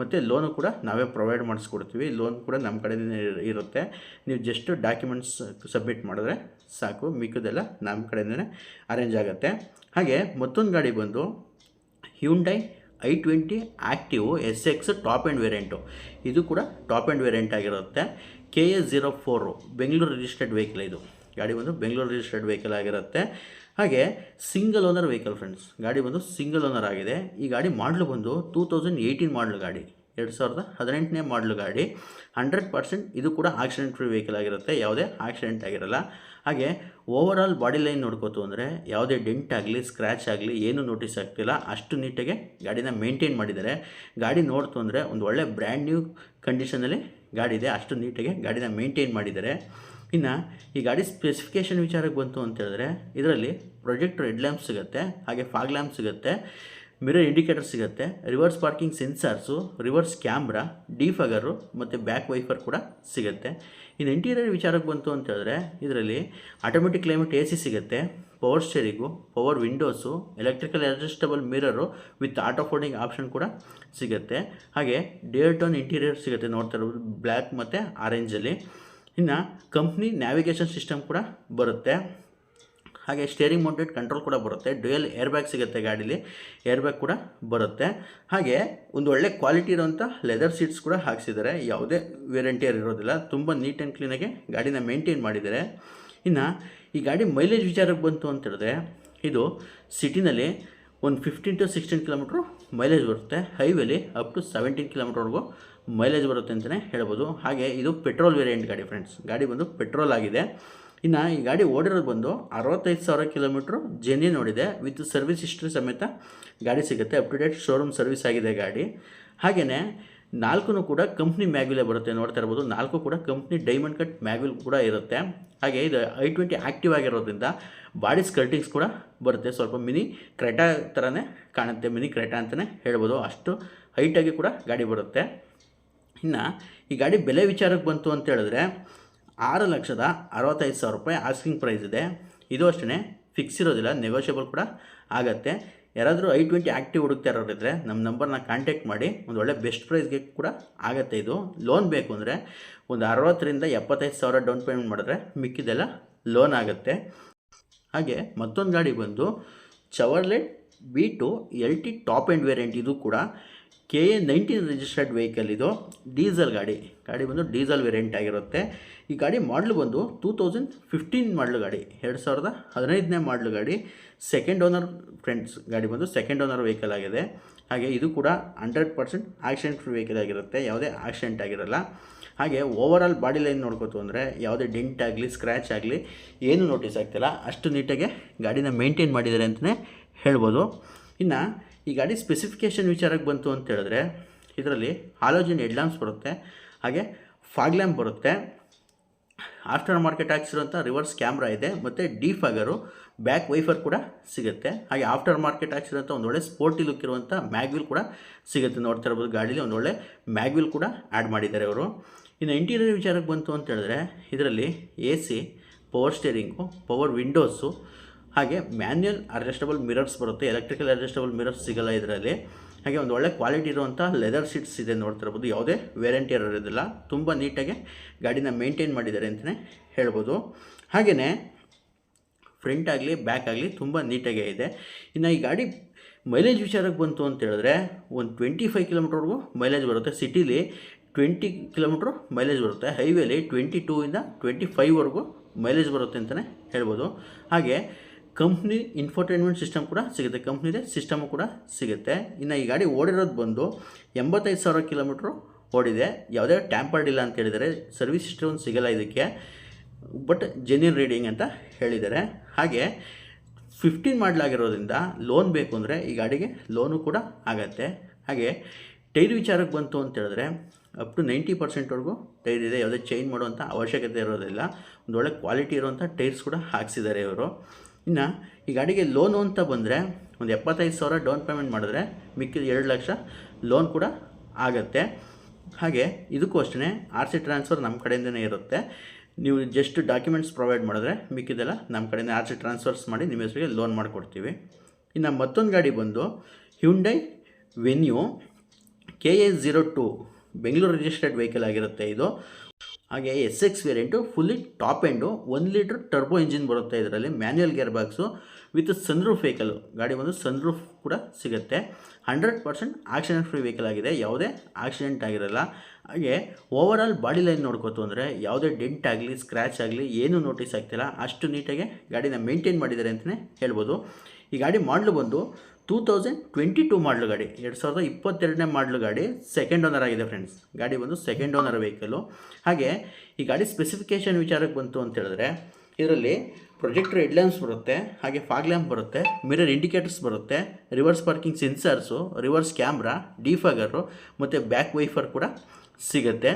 ಮತ್ತು ಲೋನು ಕೂಡ ನಾವೇ ಪ್ರೊವೈಡ್ ಮಾಡಿಸ್ಕೊಡ್ತೀವಿ. ಲೋನ್ ಕೂಡ ನಮ್ಮ ಕಡೆಯಿಂದ ಇರುತ್ತೆ. ನೀವು ಜಸ್ಟ್ ಡಾಕ್ಯುಮೆಂಟ್ಸ್ ಸಬ್ಮಿಟ್ ಮಾಡಿದ್ರೆ ಸಾಕು. ಮಿಕ್ಕದೆಲ್ಲ ನಮ್ಮ ಕಡೆಯಿಂದನೇ ಅರೇಂಜ್ ಆಗುತ್ತೆ. ಹಾಗೆ ಮತ್ತೊಂದು ಗಾಡಿ ಬಂದು Hyundai I twenty Active S X top end variant ಇದು ಕೂಡ ಟಾಪ್ ಆ್ಯಂಡ್ ವೇರಿಯಂಟ್ ಆಗಿರುತ್ತೆ. K A zero four Bengaluru registered vehicle ಇದು. ಗಾಡಿ ಬಂದು ಬೆಂಗಳೂರು ರಿಜಿಸ್ಟರ್ಡ್ ವೆಹಿಕಲ್ ಆಗಿರುತ್ತೆ. ಹಾಗೆ ಸಿಂಗಲ್ ಓನರ್ ವೆಹಿಕಲ್ ಫ್ರೆಂಡ್ಸ್ ಗಾಡಿ ಬಂದು ಸಿಂಗಲ್ ಓನರ್ ಆಗಿದೆ. ಈ ಗಾಡಿ ಮಾಡಲು ಬಂದು ಟೂ ತೌಸಂಡ್ ಏಯ್ಟೀನ್ ಮಾಡಲು ಗಾಡಿ, ಎರಡು ಸಾವಿರದ ಹದಿನೆಂಟನೇ ಮಾಡಲು ಗಾಡಿ. ಹಂಡ್ರೆಡ್ ಪರ್ಸೆಂಟ್ ಇದು ಕೂಡ ಆಕ್ಸಿಡೆಂಟ್ ಫ್ರೀ ವೆಹಿಕಲ್ ಆಗಿರುತ್ತೆ, ಯಾವುದೇ ಆಕ್ಸಿಡೆಂಟ್ ಆಗಿರಲ್ಲ. ಹಾಗೆ ಓವರ್ ಆಲ್ ಬಾಡಿ ಲೈನ್ ನೋಡ್ಕೋತು ಅಂದರೆ ಯಾವುದೇ ಡೆಂಟ್ ಆಗಲಿ ಸ್ಕ್ರ್ಯಾಚ್ ಆಗಲಿ, ಏನೂ ನೋಟಿಸ್ ಆಗ್ತಿಲ್ಲ. ಅಷ್ಟು ನೀಟಾಗಿ ಗಾಡಿನ ಮೇಂಟೈನ್ ಮಾಡಿದ್ದಾರೆ. ಗಾಡಿ ನೋಡ್ತು ಅಂದರೆ ಒಂದು ಒಳ್ಳೆ ಬ್ರ್ಯಾಂಡ್ ನ್ಯೂ ಕಂಡೀಷನಲ್ಲಿ ಗಾಡಿ ಇದೆ, ಅಷ್ಟು ನೀಟಾಗಿ ಗಾಡಿನ ಮೇಂಟೈನ್ ಮಾಡಿದ್ದಾರೆ. ಇನ್ನು ಈ ಗಾಡಿ ಸ್ಪೆಸಿಫಿಕೇಷನ್ ವಿಚಾರಕ್ಕೆ ಬಂತು ಅಂತ ಹೇಳಿದ್ರೆ, ಇದರಲ್ಲಿ ಪ್ರೊಜೆಕ್ಟ್ ರೆಡ್ ಲ್ಯಾಂಪ್ ಸಿಗುತ್ತೆ, ಹಾಗೆ ಫಾಗ್ ಲ್ಯಾಂಪ್ ಸಿಗುತ್ತೆ ಮಿರರ್ ಇಂಡಿಕೇಟರ್ ಸಿಗುತ್ತೆ reverse parking sensors reverse camera defogger ಮತ್ತು ಬ್ಯಾಕ್ ವೈಫರ್ ಕೂಡ ಸಿಗುತ್ತೆ. ಇನ್ನು ಇಂಟೀರಿಯರ್ ವಿಚಾರಕ್ಕೆ ಬಂತು ಅಂತ ಹೇಳಿದ್ರೆ, ಇದರಲ್ಲಿ ಆಟೋಮೆಟಿಕ್ ಕ್ಲೈಮೇಟ್ ಎ ಸಿ ಸಿಗುತ್ತೆ power steering power windows electrical adjustable mirror with auto folding option ಕೂಡ ಸಿಗುತ್ತೆ. ಹಾಗೆ ಡೇರ್ ಟೋನ್ ಇಂಟೀರಿಯರ್ ಸಿಗುತ್ತೆ, ನೋಡ್ತಾ ಇರ್ಬೋದು ಬ್ಲ್ಯಾಕ್ ಮತ್ತು ಆರೆಂಜಲ್ಲಿ ಇನ್ನು ಕಂಪ್ನಿ ನ್ಯಾವಿಗೇಷನ್ ಸಿಸ್ಟಮ್ ಕೂಡ ಬರುತ್ತೆ. ಹಾಗೆ ಸ್ಟೇರಿಂಗ್ ಮೌಂಟೆಡ್ ಕಂಟ್ರೋಲ್ ಕೂಡ ಬರುತ್ತೆ. ಡ್ಯುಯಲ್ ಏರ್ ಬ್ಯಾಗ್ ಸಿಗುತ್ತೆ ಗಾಡೀಲಿ. ಏರ್ ಬ್ಯಾಗ್ ಕೂಡ ಬರುತ್ತೆ. ಹಾಗೆ ಒಂದು ಒಳ್ಳೆ ಕ್ವಾಲಿಟಿ ಇರೋವಂಥ ಲೆದರ್ ಸೀಟ್ಸ್ ಕೂಡ ಹಾಕ್ಸಿದ್ದಾರೆ. ಯಾವುದೇ ವೇರಂಟಿಯರ್ ಇರೋದಿಲ್ಲ. ತುಂಬ ನೀಟ್ ಆ್ಯಂಡ್ ಕ್ಲೀನಾಗಿ ಗಾಡಿನ ಮೇಂಟೈನ್ ಮಾಡಿದ್ದಾರೆ. ಇನ್ನು ಈ ಗಾಡಿ ಮೈಲೇಜ್ ವಿಚಾರಕ್ಕೆ ಬಂತು ಅಂತ ಹೇಳಿದ್ರೆ, ಇದು ಸಿಟಿನಲ್ಲಿ ಒಂದು fifteen to sixteen kilometre mileage ಬರುತ್ತೆ. ಹೈವೇಲಿ ಅಪ್ ಟು ಸೆವೆಂಟೀನ್ ಕಿಲೋಮೀಟರ್ವರೆಗೂ ಮೈಲೇಜ್ ಬರುತ್ತೆ ಅಂತಲೇ ಹೇಳ್ಬೋದು. ಹಾಗೆ ಇದು ಪೆಟ್ರೋಲ್ ವೇರಿಯಂಟ್ ಗಾಡಿ ಫ್ರೆಂಡ್ಸ್ ಗಾಡಿ ಬಂದು ಪೆಟ್ರೋಲ್ ಆಗಿದೆ. ಇನ್ನು ಈ ಗಾಡಿ ಓಡಿರೋದು ಬಂದು ಅರವತ್ತೈದು ಸಾವಿರ ಕಿಲೋಮೀಟ್ರು ಜೆನಿ ನೋಡಿದೆ. ವಿತ್ ಸರ್ವಿಸ್ ಹಿಸ್ಟ್ರಿ ಸಮೇತ ಗಾಡಿ ಸಿಗುತ್ತೆ. Up to date showroom service ಆಗಿದೆ ಗಾಡಿ. ಹಾಗೆಯೇ ನಾಲ್ಕು ಕೂಡ ಕಂಪ್ನಿ ಮ್ಯಾಗ್ಯುಲೇ ಬರುತ್ತೆ. ನೋಡ್ತಾ ಇರ್ಬೋದು, ನಾಲ್ಕು ಕೂಡ ಕಂಪ್ನಿ ಡೈಮಂಡ್ ಕಟ್ ಮ್ಯಾಗ್ವಿಲ್ ಕೂಡ ಇರುತ್ತೆ. ಹಾಗೆ ಇದು ಐ ಟ್ವೆಂಟಿ ಆ್ಯಕ್ಟಿವ್ ಆಗಿರೋದ್ರಿಂದ ಬಾಡಿ ಸ್ಕರ್ಟಿಂಗ್ಸ್ ಕೂಡ ಬರುತ್ತೆ. ಸ್ವಲ್ಪ ಮಿನಿ ಕ್ರೆಟಾ ಥರನೇ ಕಾಣುತ್ತೆ. ಮಿನಿ ಕ್ರೆಟಾ ಅಂತಲೇ ಹೇಳ್ಬೋದು. ಅಷ್ಟು ಹೈಟಾಗಿ ಕೂಡ ಗಾಡಿ ಬರುತ್ತೆ. ಇನ್ನು ಈ ಗಾಡಿ ಬೆಲೆ ವಿಚಾರಕ್ಕೆ ಬಂತು ಅಂತ ಹೇಳಿದ್ರೆ ಆರು ಲಕ್ಷದ ಅರವತ್ತೈದು ಸಾವಿರ ರೂಪಾಯಿ ಆಸ್ಕಿಂಗ್ ಪ್ರೈಸ್ ಇದೆ. ಇದು ಅಷ್ಟೇ ಫಿಕ್ಸ್ ಇರೋದಿಲ್ಲ ನೆಗೋಷಿಯಬಲ್ ಕೂಡ ಆಗುತ್ತೆ. ಯಾರಾದರೂ ಐ ಟ್ವೆಂಟಿ ಆ್ಯಕ್ಟಿವ್ ಹುಡುಕ್ತಾ ಇರೋರಿದ್ರೆ ನಮ್ಮ ನಂಬರ್ನ ಕಾಂಟ್ಯಾಕ್ಟ್ ಮಾಡಿ, ಒಂದು ಒಳ್ಳೆ ಬೆಸ್ಟ್ ಪ್ರೈಸ್ಗೆ ಕೂಡ ಆಗುತ್ತೆ ಇದು. ಲೋನ್ ಬೇಕು ಅಂದರೆ ಒಂದು ಅರವತ್ತರಿಂದ ಎಪ್ಪತ್ತೈದು ಸಾವಿರ ಡೌನ್ ಪೇಮೆಂಟ್ ಮಾಡಿದ್ರೆ ಮಿಕ್ಕಿದೆಲ್ಲ ಲೋನ್ ಆಗುತ್ತೆ. ಹಾಗೆ ಮತ್ತೊಂದು ಗಾಡಿ ಬಂದು Chevrolet Beat L T top end variant ಇದು ಕೂಡ K A nineteen registered vehicle ಇದು ಡೀಸೆಲ್ ಗಾಡಿ. ಗಾಡಿ ಬಂದು ಡೀಸೆಲ್ ವೇರಿಯಂಟ್ ಆಗಿರುತ್ತೆ. ಈ ಗಾಡಿ ಮಾಡಲು ಬಂದು ಟೂ ತೌಸಂಡ್ ಫಿಫ್ಟೀನ್ ಮಾಡಲು ಗಾಡಿ, ಎರಡು ಸಾವಿರದ ಹದಿನೈದನೇ ಮಾಡಲು ಗಾಡಿ. ಸೆಕೆಂಡ್ ಓನರ್ ಫ್ರೆಂಡ್ಸ್ ಗಾಡಿ ಬಂದು ಸೆಕೆಂಡ್ ಓನರ್ ವೆಹಿಕಲ್ ಆಗಿದೆ. ಹಾಗೆ ಇದು ಕೂಡ hundred percent accident free vehicle ಆಗಿರುತ್ತೆ, ಯಾವುದೇ ಆಕ್ಸಿಡೆಂಟ್ ಆಗಿರಲ್ಲ. ಹಾಗೆ ಓವರ್ ಆಲ್ ಬಾಡಿ ಲೈನ್ ನೋಡ್ಕೋತು ಅಂದರೆ ಯಾವುದೇ ಡೆಂಟ್ ಆಗಲಿ ಸ್ಕ್ರ್ಯಾಚ್ ಆಗಲಿ, ಏನೂ ನೋಟಿಸ್ ಆಗ್ತಿಲ್ಲ. ಅಷ್ಟು ನೀಟಾಗೆ ಗಾಡಿನ ಮೇಂಟೈನ್ ಮಾಡಿದ್ದಾರೆ ಅಂತಲೇ ಹೇಳ್ಬೋದು. ಇನ್ನು ಈ ಗಾಡಿ ಸ್ಪೆಸಿಫಿಕೇಷನ್ ವಿಚಾರಕ್ಕೆ ಬಂತು ಅಂತ ಹೇಳಿದ್ರೆ, ಇದರಲ್ಲಿ ಹಾಲೋಜಿನ್ ಹೆಡ್ಲ್ಯಾಂಪ್ಸ್ ಬರುತ್ತೆ, ಹಾಗೆ ಫಾಗ್ ಲ್ಯಾಂಪ್ ಬರುತ್ತೆ ಆಫ್ಟರ್ ಮಾರ್ಕೆಟ್ ಹಾಕ್ಸಿರೋಂಥ ರಿವರ್ಸ್ ಕ್ಯಾಮ್ರಾ ಇದೆ, ಮತ್ತು ಡಿಫಾಗರು ಬ್ಯಾಕ್ ವೈಫರ್ ಕೂಡ ಸಿಗುತ್ತೆ. ಹಾಗೆ ಆಫ್ಟರ್ ಮಾರ್ಕೆಟ್ ಹಾಕ್ಸಿರೋಂಥ ಒಂದು ಒಳ್ಳೆ ಸ್ಪೋರ್ಟಿ ಲುಕ್ ಇರುವಂಥ ಮ್ಯಾಗ್ವಿಲ್ ಕೂಡ ಸಿಗುತ್ತೆ. ನೋಡ್ತಾ ಇರ್ಬೋದು ಗಾಡೀಲಿ ಒಂದು ಒಳ್ಳೆ ಮ್ಯಾಗ್ವಿಲ್ ಕೂಡ ಆ್ಯಡ್ ಮಾಡಿದ್ದಾರೆ ಅವರು. ಇನ್ನು ಇಂಟೀರಿಯರ್ ವಿಚಾರಕ್ಕೆ ಬಂತು ಅಂತ ಹೇಳಿದ್ರೆ, ಇದರಲ್ಲಿ A C power steering power windows ಹಾಗೆ ಮ್ಯಾನ್ಯಲ್ ಅಡ್ಜಸ್ಟಬಲ್ ಮಿರರ್ಸ್ ಬರುತ್ತೆ, ಎಲೆಕ್ಟ್ರಿಕಲ್ ಅಡ್ಜಸ್ಟಬಲ್ ಮಿರರ್ಸ್ ಸಿಗಲ್ಲ ಇದರಲ್ಲಿ. ಹಾಗೆ ಒಂದು ಒಳ್ಳೆ ಕ್ವಾಲಿಟಿ ಇರುವಂಥ ಲೆದರ್ ಸೀಟ್ಸ್ ಇದೆ ನೋಡ್ತಿರ್ಬೋದು, ಯಾವುದೇ ವ್ಯಾರಂಟಿ ಇರೋದಿಲ್ಲ ತುಂಬ ನೀಟಾಗಿ ಗಾಡಿನ ಮೇಂಟೈನ್ ಮಾಡಿದ್ದಾರೆ ಅಂತಲೇ ಹೇಳ್ಬೋದು. ಹಾಗೆಯೇ ಫ್ರಂಟ್ ಆಗಲಿ, ಬ್ಯಾಕ್ ಆಗಲಿ ತುಂಬ ನೀಟಾಗೇ ಇದೆ. ಇನ್ನು ಈ ಗಾಡಿ ಮೈಲೇಜ್ ವಿಚಾರಕ್ಕೆ ಬಂತು ಅಂತ ಹೇಳಿದ್ರೆ ಒಂದು ಟ್ವೆಂಟಿ ಫೈವ್ ಕಿಲೋಮೀಟ್ರ್ವರೆಗೂ ಮೈಲೇಜ್ ಬರುತ್ತೆ. ಸಿಟಿಲಿ ಟ್ವೆಂಟಿ ಕಿಲೋಮೀಟ್ರ್ ಮೈಲೇಜ್ ಬರುತ್ತೆ. ಹೈವೇಲಿ ಟ್ವೆಂಟಿ ಟೂ ಇಂದ ಟ್ವೆಂಟಿ ಫೈವ್ವರೆಗೂ ಮೈಲೇಜ್ ಬರುತ್ತೆ ಅಂತಲೇ ಹೇಳ್ಬೋದು. ಹಾಗೆ ಕಂಪ್ನಿ ಇನ್ಫೋಟೈನ್ಮೆಂಟ್ ಸಿಸ್ಟಮ್ ಕೂಡ ಸಿಗುತ್ತೆ. ಕಂಪ್ನಿದೆ ಸಿಸ್ಟಮು ಕೂಡ ಸಿಗುತ್ತೆ. ಇನ್ನು ಈ ಗಾಡಿ ಓಡಿರೋದು ಬಂದು ಎಂಬತ್ತೈದು ಸಾವಿರ ಕಿಲೋಮೀಟ್ರು ಓಡಿದೆ. ಯಾವುದೇ ಟ್ಯಾಂಪರ್ಡ್ ಇಲ್ಲ ಅಂತ ಹೇಳಿದರೆ ಸರ್ವಿಸ್ ಹಿಸ್ಟ್ರಿ ಒಂದು ಸಿಗಲ್ಲ ಇದಕ್ಕೆ. ಬಟ್ ಜೆನ್ಯೂನ್ ರೀಡಿಂಗ್ ಅಂತ ಹೇಳಿದ್ದಾರೆ ಹಾಗೆ ಫಿಫ್ಟೀನ್ ಮಾಡಲಾಗಿರೋದ್ರಿಂದ ಲೋನ್ ಬೇಕು ಅಂದರೆ ಈ ಗಾಡಿಗೆ ಲೋನು ಕೂಡ ಆಗತ್ತೆ. ಹಾಗೆ ಟೈರ್ ವಿಚಾರಕ್ಕೆ ಬಂತು ಅಂತ ಹೇಳಿದ್ರೆ ಅಪ್ ಟು ನೈಂಟಿ ಪರ್ಸೆಂಟ್ವರೆಗೂ ಟೈರ್ ಇದೆ. ಯಾವುದೇ ಚೇಂಜ್ ಮಾಡುವಂಥ ಅವಶ್ಯಕತೆ ಇರೋದಿಲ್ಲ. ಒಂದು ಕ್ವಾಲಿಟಿ ಇರುವಂಥ ಟೈರ್ಸ್ ಕೂಡ ಹಾಕ್ಸಿದ್ದಾರೆ ಇವರು. ಇನ್ನು ಈ ಗಾಡಿಗೆ ಲೋನು ಅಂತ ಬಂದರೆ ಒಂದು ಎಪ್ಪತ್ತೈದು ಸಾವಿರ ಡೌನ್ ಪೇಮೆಂಟ್ ಮಾಡಿದ್ರೆ ಮಿಕ್ಕಿದ ಎರಡು ಲಕ್ಷ ಲೋನ್ ಕೂಡ ಆಗತ್ತೆ. ಹಾಗೆ ಇದಕ್ಕೂ ಅಷ್ಟೇ ಆರ್ ಸಿ ಟ್ರಾನ್ಸ್ಫರ್ ನಮ್ಮ ಕಡೆಯಿಂದನೇ ಇರುತ್ತೆ. ನೀವು ಜಸ್ಟ್ ಡಾಕ್ಯುಮೆಂಟ್ಸ್ ಪ್ರೊವೈಡ್ ಮಾಡಿದ್ರೆ ಮಿಕ್ಕಿದೆಲ್ಲ ನಮ್ಮ ಕಡೆಯಿಂದ ಆರ್ ಸಿ ಟ್ರಾನ್ಸ್ಫರ್ಸ್ ಮಾಡಿ ನಿಮ್ಮ ಹೆಸರಿಗೆ ಲೋನ್ ಮಾಡಿಕೊಡ್ತೀವಿ. ಇನ್ನು ಮತ್ತೊಂದು ಗಾಡಿ ಬಂದು Hyundai Venue K A zero two Bengaluru registered vehicle ಆಗಿರುತ್ತೆ ಇದು. ಹಾಗೆ S X variant fully top end ಒಂದು ಲೀಟ್ರ್ ಟರ್ಬೋ ಇಂಜಿನ್ ಬರುತ್ತೆ ಇದರಲ್ಲಿ manual gear box with sunroof vehicle ಗಾಡಿ ಬಂದು ಸನ್ರೂಫ್ ಕೂಡ ಸಿಗುತ್ತೆ. Hundred percent accident free vehicle ಆಗಿದೆ. ಯಾವುದೇ ಆಕ್ಸಿಡೆಂಟ್ ಆಗಿರಲ್ಲ. ಹಾಗೆ ಓವರ್ ಆಲ್ ಬಾಡಿ ಲೈನ್ ನೋಡ್ಕೋತು ಅಂದರೆ ಯಾವುದೇ ಡೆಂಟ್ ಆಗಲಿ ಸ್ಕ್ರ್ಯಾಚ್ ಆಗಲಿ, ಏನೂ ನೋಟಿಸ್ ಆಗ್ತಿಲ್ಲ. ಅಷ್ಟು ನೀಟಾಗಿ ಗಾಡಿನ ಮೇಂಟೈನ್ ಮಾಡಿದ್ದಾರೆ ಅಂತಲೇ ಹೇಳ್ಬೋದು. ಈ ಗಾಡಿ ಮಾಡಲು ಬಂದು ಟೂ ತೌಸಂಡ್ ಟ್ವೆಂಟಿ ಟೂ ಮಾಡಲು ಗಾಡಿ, ಎರಡು ಸಾವಿರದ ಇಪ್ಪತ್ತೆರಡನೇ ಮಾಡಲು ಗಾಡಿ ಸೆಕೆಂಡ್ ಓನರ್ ಆಗಿದೆ ಫ್ರೆಂಡ್ಸ್ ಗಾಡಿ ಬಂದು ಸೆಕೆಂಡ್ ಓನರ್ ವೆಹಿಕಲು ಹಾಗೆ ಈ ಗಾಡಿ ಸ್ಪೆಸಿಫಿಕೇಷನ್ ವಿಚಾರಕ್ಕೆ ಬಂತು ಅಂತ ಹೇಳಿದ್ರೆ, ಇದರಲ್ಲಿ ಪ್ರೊಜೆಕ್ಟರ್ ಹೆಡ್ಲ್ಯಾಂಪ್ಸ್ ಬರುತ್ತೆ, ಹಾಗೆ ಫಾಗ್ ಲ್ಯಾಂಪ್ ಬರುತ್ತೆ ಮಿರರ್ ಇಂಡಿಕೇಟರ್ಸ್ ಬರುತ್ತೆ reverse parking sensors reverse camera defogger ಮತ್ತು ಬ್ಯಾಕ್ ವೈಫರ್ ಕೂಡ ಸಿಗುತ್ತೆ.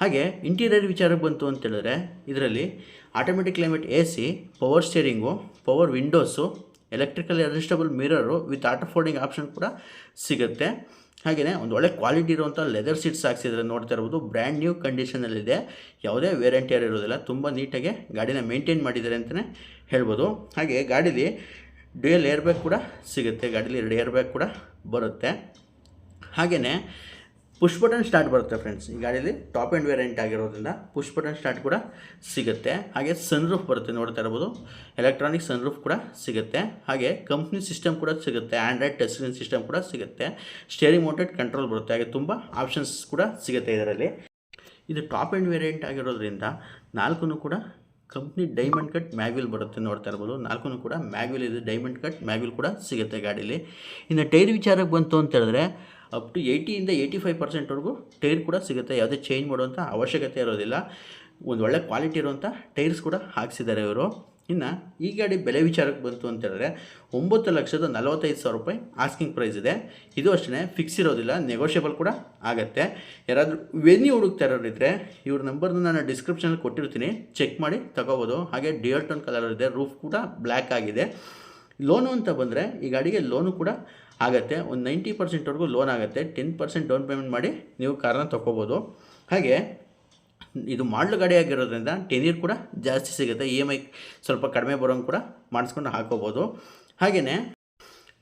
ಹಾಗೆ ಇಂಟೀರಿಯರ್ ವಿಚಾರಕ್ಕೆ ಬಂತು ಅಂತ ಹೇಳಿದ್ರೆ, ಇದರಲ್ಲಿ automatic climate A C power steering power windows electrical adjustable mirror with auto folding option ಕೂಡ ಸಿಗುತ್ತೆ. ಹಾಗೆಯೇ ಒಂದು ಒಳ್ಳೆ ಕ್ವಾಲಿಟಿ ಇರುವಂಥ ಲೆದರ್ ಸೀಟ್ಸ್ ಹಾಕ್ಸಿದ್ರೆ ನೋಡ್ತಾ ಇರ್ಬೋದು ಬ್ರ್ಯಾಂಡ್ ನ್ಯೂ ಕಂಡೀಷನಲ್ಲಿದೆ ಯಾವುದೇ ವೇರಂಟಿಯರ್ ಇರೋದಿಲ್ಲ, ತುಂಬ ನೀಟಾಗಿ ಗಾಡಿನ ಮೇಂಟೈನ್ ಮಾಡಿದ್ದಾರೆ ಅಂತಲೇ ಹೇಳ್ಬೋದು. ಹಾಗೆ ಗಾಡೀಲಿ ಡ್ಯೂಯಲ್ ಏರ್ ಬ್ಯಾಗ್ ಕೂಡ ಸಿಗುತ್ತೆ, ಗಾಡೀಲಿ ಎರಡು ಏರ್ ಬ್ಯಾಗ್ ಕೂಡ ಬರುತ್ತೆ. ಹಾಗೆಯೇ ಪುಷ್ ಬಟನ್ ಸ್ಟಾರ್ಟ್ ಬರುತ್ತೆ ಫ್ರೆಂಡ್ಸ್ ಈ ಗಾಡಿಯಲ್ಲಿ ಟಾಪ್ ಆ್ಯಂಡ್ ವೇರಿಯಂಟ್ ಆಗಿರೋದ್ರಿಂದ ಪುಷ್ ಬಟನ್ ಸ್ಟಾರ್ಟ್ ಕೂಡ ಸಿಗುತ್ತೆ. ಹಾಗೆ ಸನ್ರೂಫ್ ಬರುತ್ತೆ ನೋಡ್ತಾ ಇರ್ಬೋದು. ಎಲೆಕ್ಟ್ರಾನಿಕ್ ಸನ್ರೂಫ್ ಕೂಡ ಸಿಗುತ್ತೆ. ಹಾಗೆ ಕಂಪ್ನಿ ಸಿಸ್ಟಮ್ ಕೂಡ ಸಿಗುತ್ತೆ. ಆ್ಯಂಡ್ರಾಯ್ಡ್ ಟಚ್ ಸ್ಕ್ರೀನ್ ಸಿಸ್ಟಮ್ ಕೂಡ ಸಿಗುತ್ತೆ. ಸ್ಟೇರಿಂಗ್ ಮೌಂಟೆಡ್ ಕಂಟ್ರೋಲ್ ಬರುತ್ತೆ. ಹಾಗೆ ತುಂಬ ಆಪ್ಷನ್ಸ್ ಕೂಡ ಸಿಗುತ್ತೆ ಇದರಲ್ಲಿ. ಇದು ಟಾಪ್ ಆ್ಯಂಡ್ ವೇರಿಯಂಟ್ ಆಗಿರೋದ್ರಿಂದ ನಾಲ್ಕು ಕೂಡ ಕಂಪ್ನಿ ಡೈಮಂಡ್ ಕಟ್ ಮ್ಯಾಗ್ವಿಲ್ ಬರುತ್ತೆ ನೋಡ್ತಾ ಇರ್ಬೋದು. ನಾಲ್ಕು ಕೂಡ ಮ್ಯಾಗ್ವಿಲ್ ಇದೆ. ಡೈಮಂಡ್ ಕಟ್ ಮ್ಯಾಗ್ವಿಲ್ ಕೂಡ ಸಿಗುತ್ತೆ ಗಾಡೀಲಿ. ಇನ್ನು ಟೈರ್ ವಿಚಾರಕ್ಕೆ ಬಂತು ಅಂತ ಹೇಳಿದ್ರೆ ಅಪ್ ಟು ಏಯ್ಟಿಯಿಂದ ಏಯ್ಟಿ ಫೈವ್ ಪರ್ಸೆಂಟ್ವರೆಗೂ ಟೈರ್ ಕೂಡ ಸಿಗುತ್ತೆ. ಯಾವುದೇ ಚೇಂಜ್ ಮಾಡುವಂಥ ಅವಶ್ಯಕತೆ ಇರೋದಿಲ್ಲ. ಒಂದು ಒಳ್ಳೆ ಕ್ವಾಲಿಟಿ ಇರುವಂಥ ಟೈರ್ಸ್ ಕೂಡ ಹಾಕ್ಸಿದ್ದಾರೆ ಇವರು. ಇನ್ನು ಈ ಗಾಡಿ ಬೆಲೆ ವಿಚಾರಕ್ಕೆ ಬಂತು ಅಂತ ಹೇಳಿದ್ರೆ ಒಂಬತ್ತು ಲಕ್ಷದ ನಲವತ್ತೈದು ಸಾವಿರ ರೂಪಾಯಿ ಆಸ್ಕಿಂಗ್ ಪ್ರೈಸ್ ಇದೆ. ಇದು ಅಷ್ಟೇ ಫಿಕ್ಸ್ ಇರೋದಿಲ್ಲ ನೆಗೋಷಿಯಬಲ್ ಕೂಡ ಆಗುತ್ತೆ. ಯಾರಾದರೂ ವೆನ್ಯೂ ಹುಡುಕ್ತಾ ಇರೋರಿದ್ದರೆ ಇವ್ರ ನಂಬರ್ನ ನಾನು ಡಿಸ್ಕ್ರಿಪ್ಷನಲ್ಲಿ ಕೊಟ್ಟಿರ್ತೀನಿ. ಚೆಕ್ ಮಾಡಿ ತಗೋಬೋದು. ಹಾಗೆ ಟೋನ್ ಕಲರ್ ಇದೆ ರೂಫ್ ಕೂಡ ಬ್ಲ್ಯಾಕ್ ಆಗಿದೆ. ಲೋನು ಅಂತ ಬಂದರೆ ಈ ಗಾಡಿಗೆ ಲೋನು ಕೂಡ ಆಗುತ್ತೆ. ಒಂದು ನೈಂಟಿ ಪರ್ಸೆಂಟ್ವರೆಗೂ ಲೋನ್ ಆಗುತ್ತೆ. ಟೆನ್ ಪರ್ಸೆಂಟ್ ಡೌನ್ ಪೇಮೆಂಟ್ ಮಾಡಿ ನೀವು ಕಾರನ್ನ ತೊಗೋಬೋದು. ಹಾಗೆ ಇದು ಮಾಡಲು ಗಾಡಿ ಆಗಿರೋದ್ರಿಂದ ಟೆನಿಯರ್ ಕೂಡ ಜಾಸ್ತಿ ಸಿಗುತ್ತೆ. ಇ ಎಂ ಐ ಸ್ವಲ್ಪ ಕಡಿಮೆ ಬರೋಂಗೆ ಕೂಡ ಮಾಡಿಸ್ಕೊಂಡು ಹಾಕೋಬೋದು. ಹಾಗೆಯೇ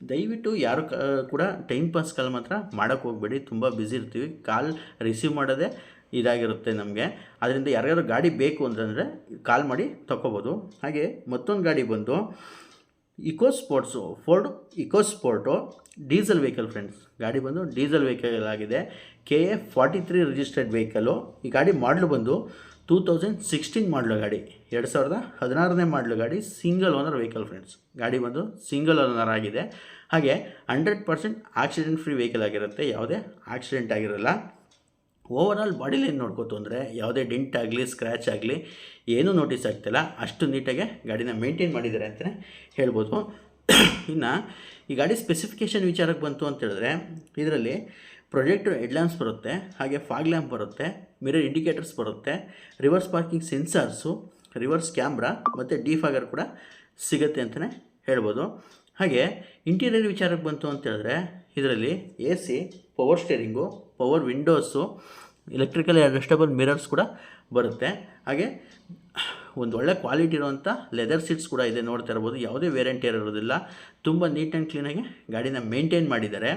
ದಯವಿಟ್ಟು ಯಾರು ಕೂಡ ಟೈಮ್ ಪಾಸ್ ಕಾಲ್ ಮಾತ್ರ ಮಾಡೋಕ್ಕೆ ಹೋಗಬೇಡಿ. ತುಂಬ ಬ್ಯುಸಿ ಇರ್ತೀವಿ. ಕಾಲ್ ರಿಸೀವ್ ಮಾಡೋದೇ ಇದಾಗಿರುತ್ತೆ ನಮಗೆ. ಅದರಿಂದ ಯಾರಿಗಾದ್ರೂ ಗಾಡಿ ಬೇಕು ಅಂತಂದರೆ ಕಾಲ್ ಮಾಡಿ ತಗೋಬೋದು ಹಾಗೆ ಮತ್ತೊಂದು ಗಾಡಿ ಬಂದು EcoSports Ford EcoSport diesel vehicle friends, ಗಾಡಿ ಬಂದು ಡೀಸೆಲ್ ವೆಹಿಕಲ್ ಆಗಿದೆ. K A forty three registered vehicle. ಈ ಗಾಡಿ ಮಾಡಲು ಬಂದು ಟೂ ತೌಸಂಡ್ ಸಿಕ್ಸ್ಟೀನ್ ಮಾಡಲು ಗಾಡಿ, ಎರಡು ಸಾವಿರದ ಹದಿನಾರನೇ ಮಾಡಲು ಗಾಡಿ ಸಿಂಗಲ್ ಓನರ್ ವೆಹಿಕಲ್ ಫ್ರೆಂಡ್ಸ್. ಗಾಡಿ ಬಂದು ಸಿಂಗಲ್ ಓನರ್ ಆಗಿದೆ. ಹಾಗೆ hundred percent accident free vehicle ಆಗಿರುತ್ತೆ, ಯಾವುದೇ ಆಕ್ಸಿಡೆಂಟ್ ಆಗಿರಲ್ಲ. ಓವರ್ ಆಲ್ ಬಾಡಿ ಏನು ನೋಡ್ಕೋತು ಅಂದರೆ ಯಾವುದೇ ಡಿಂಟ್ ಆಗಲಿ ಸ್ಕ್ರ್ಯಾಚ್ ಆಗಲಿ, ಏನೂ ನೋಟಿಸ್ ಆಗ್ತಿಲ್ಲ. ಅಷ್ಟು ನೀಟಾಗೆ ಗಾಡಿನ ಮೇಂಟೈನ್ ಮಾಡಿದ್ದಾರೆ ಅಂತಲೇ ಹೇಳ್ಬೋದು. ಇನ್ನು ಈ ಗಾಡಿ ಸ್ಪೆಸಿಫಿಕೇಷನ್ ವಿಚಾರಕ್ಕೆ ಬಂತು ಅಂತ ಹೇಳಿದ್ರೆ, ಇದರಲ್ಲಿ ಪ್ರೊಜೆಕ್ಟರ್ ಹೆಡ್ಲ್ಯಾಂಪ್ಸ್ ಬರುತ್ತೆ, ಹಾಗೆ ಫಾಗ್ ಲ್ಯಾಂಪ್ ಬರುತ್ತೆ ಮಿರರ್ ಇಂಡಿಕೇಟರ್ಸ್ ಬರುತ್ತೆ reverse parking sensors reverse camera ಮತ್ತು ಡಿಫಾಗರ್ ಕೂಡ ಸಿಗುತ್ತೆ ಅಂತಲೇ ಹೇಳ್ಬೋದು. ಹಾಗೆ ಇಂಟೀರಿಯರ್ ವಿಚಾರಕ್ಕೆ ಬಂತು ಅಂತ ಹೇಳಿದ್ರೆ, ಇದರಲ್ಲಿ A C power steering power windows electrical adjustable mirrors ಕೂಡ ಬರುತ್ತೆ. ಹಾಗೆ ಒಂದು ಒಳ್ಳೆ ಕ್ವಾಲಿಟಿ ಇರುವಂಥ ಲೆದರ್ ಸೀಟ್ಸ್ ಕೂಡ ಇದೆ ನೋಡ್ತಾ ಇರ್ಬೋದು. ಯಾವುದೇ ವೇರೆಂಟಿ ಇರೋದಿಲ್ಲ ತುಂಬ ನೀಟ್ ಆ್ಯಂಡ್ ಕ್ಲೀನಾಗಿ ಗಾಡಿನ ಮೇಂಟೈನ್ ಮಾಡಿದ್ದಾರೆ.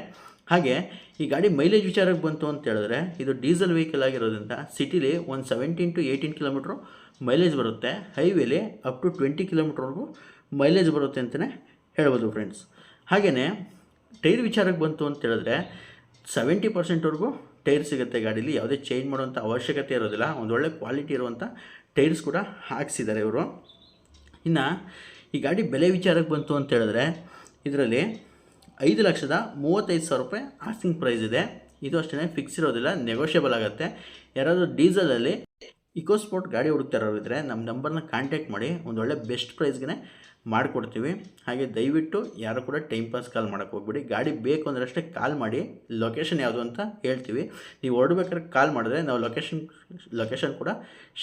ಹಾಗೆ ಈ ಗಾಡಿ ಮೈಲೇಜ್ ವಿಚಾರಕ್ಕೆ ಬಂತು ಅಂತ ಹೇಳಿದ್ರೆ ಇದು ಡೀಸೆಲ್ ವೆಹಿಕಲ್ ಆಗಿರೋದ್ರಿಂದ ಸಿಟಿಲಿ ಒಂದು seventeen to eighteen kilometre mileage ಬರುತ್ತೆ. ಹೈವೇಲಿ ಅಪ್ ಟು ಟ್ವೆಂಟಿ ಕಿಲೋಮೀಟ್ರ್ವರೆಗೂ ಮೈಲೇಜ್ ಬರುತ್ತೆ ಅಂತಲೇ ಹೇಳ್ಬೋದು ಫ್ರೆಂಡ್ಸ್ ಹಾಗೆಯೇ ಟೈರ್ ವಿಚಾರಕ್ಕೆ ಬಂತು ಅಂತ ಹೇಳಿದ್ರೆ ಸೆವೆಂಟಿ ಪರ್ಸೆಂಟ್ವರೆಗೂ ಟೈರ್ ಸಿಗುತ್ತೆ ಗಾಡೀಲಿ, ಯಾವುದೇ ಚೇಂಜ್ ಮಾಡುವಂಥ ಅವಶ್ಯಕತೆ ಇರೋದಿಲ್ಲ. ಒಂದು ಕ್ವಾಲಿಟಿ ಇರುವಂಥ ಟೈರ್ಸ್ ಕೂಡ ಹಾಕ್ಸಿದ್ದಾರೆ ಇವರು. ಇನ್ನು ಈ ಗಾಡಿ ಬೆಲೆ ವಿಚಾರಕ್ಕೆ ಬಂತು ಅಂತ ಹೇಳಿದ್ರೆ, ಇದರಲ್ಲಿ ಐದು ಲಕ್ಷದ ಮೂವತ್ತೈದು ಸಾವಿರ ರೂಪಾಯಿ ಆಸ್ಕಿಂಗ್ ಪ್ರೈಸ್ ಇದೆ. ಇದು ಅಷ್ಟೇ ಫಿಕ್ಸ್ ಇರೋದಿಲ್ಲ ನೆಗೋಷಿಯಬಲ್ ಆಗುತ್ತೆ. ಯಾರಾದರೂ ಡೀಸೆಲಲ್ಲಿ ಇಕೋಸ್ಪೋರ್ಟ್ ಗಾಡಿ ಹುಡುಕ್ತಾ ಇರೋರಿದ್ರೆ ನಮ್ಮ ನಂಬರ್ನ ಕಾಂಟ್ಯಾಕ್ಟ್ ಮಾಡಿ ಒಂದೊಳ್ಳೆ ಬೆಸ್ಟ್ ಪ್ರೈಸ್ಗೆ ಮಾಡಿಕೊಡ್ತೀವಿ. ಹಾಗೆ ದಯವಿಟ್ಟು ಯಾರು ಕೂಡ ಟೈಮ್ ಪಾಸ್ ಕಾಲ್ ಮಾಡೋಕ್ಕೆ ಹೋಗ್ಬಿಡಿ. ಗಾಡಿ ಬೇಕು ಅಂದರೆ ಕಾಲ್ ಮಾಡಿ. ಲೊಕೇಶನ್ ಯಾವುದು ಅಂತ ಹೇಳ್ತೀವಿ. ನೀವು ಹೊರಡ್ಬೇಕಾದ್ರೆ ಕಾಲ್ ಮಾಡಿದ್ರೆ ನಾವು ಲೊಕೇಶನ್ ಲೊಕೇಶನ್ ಕೂಡ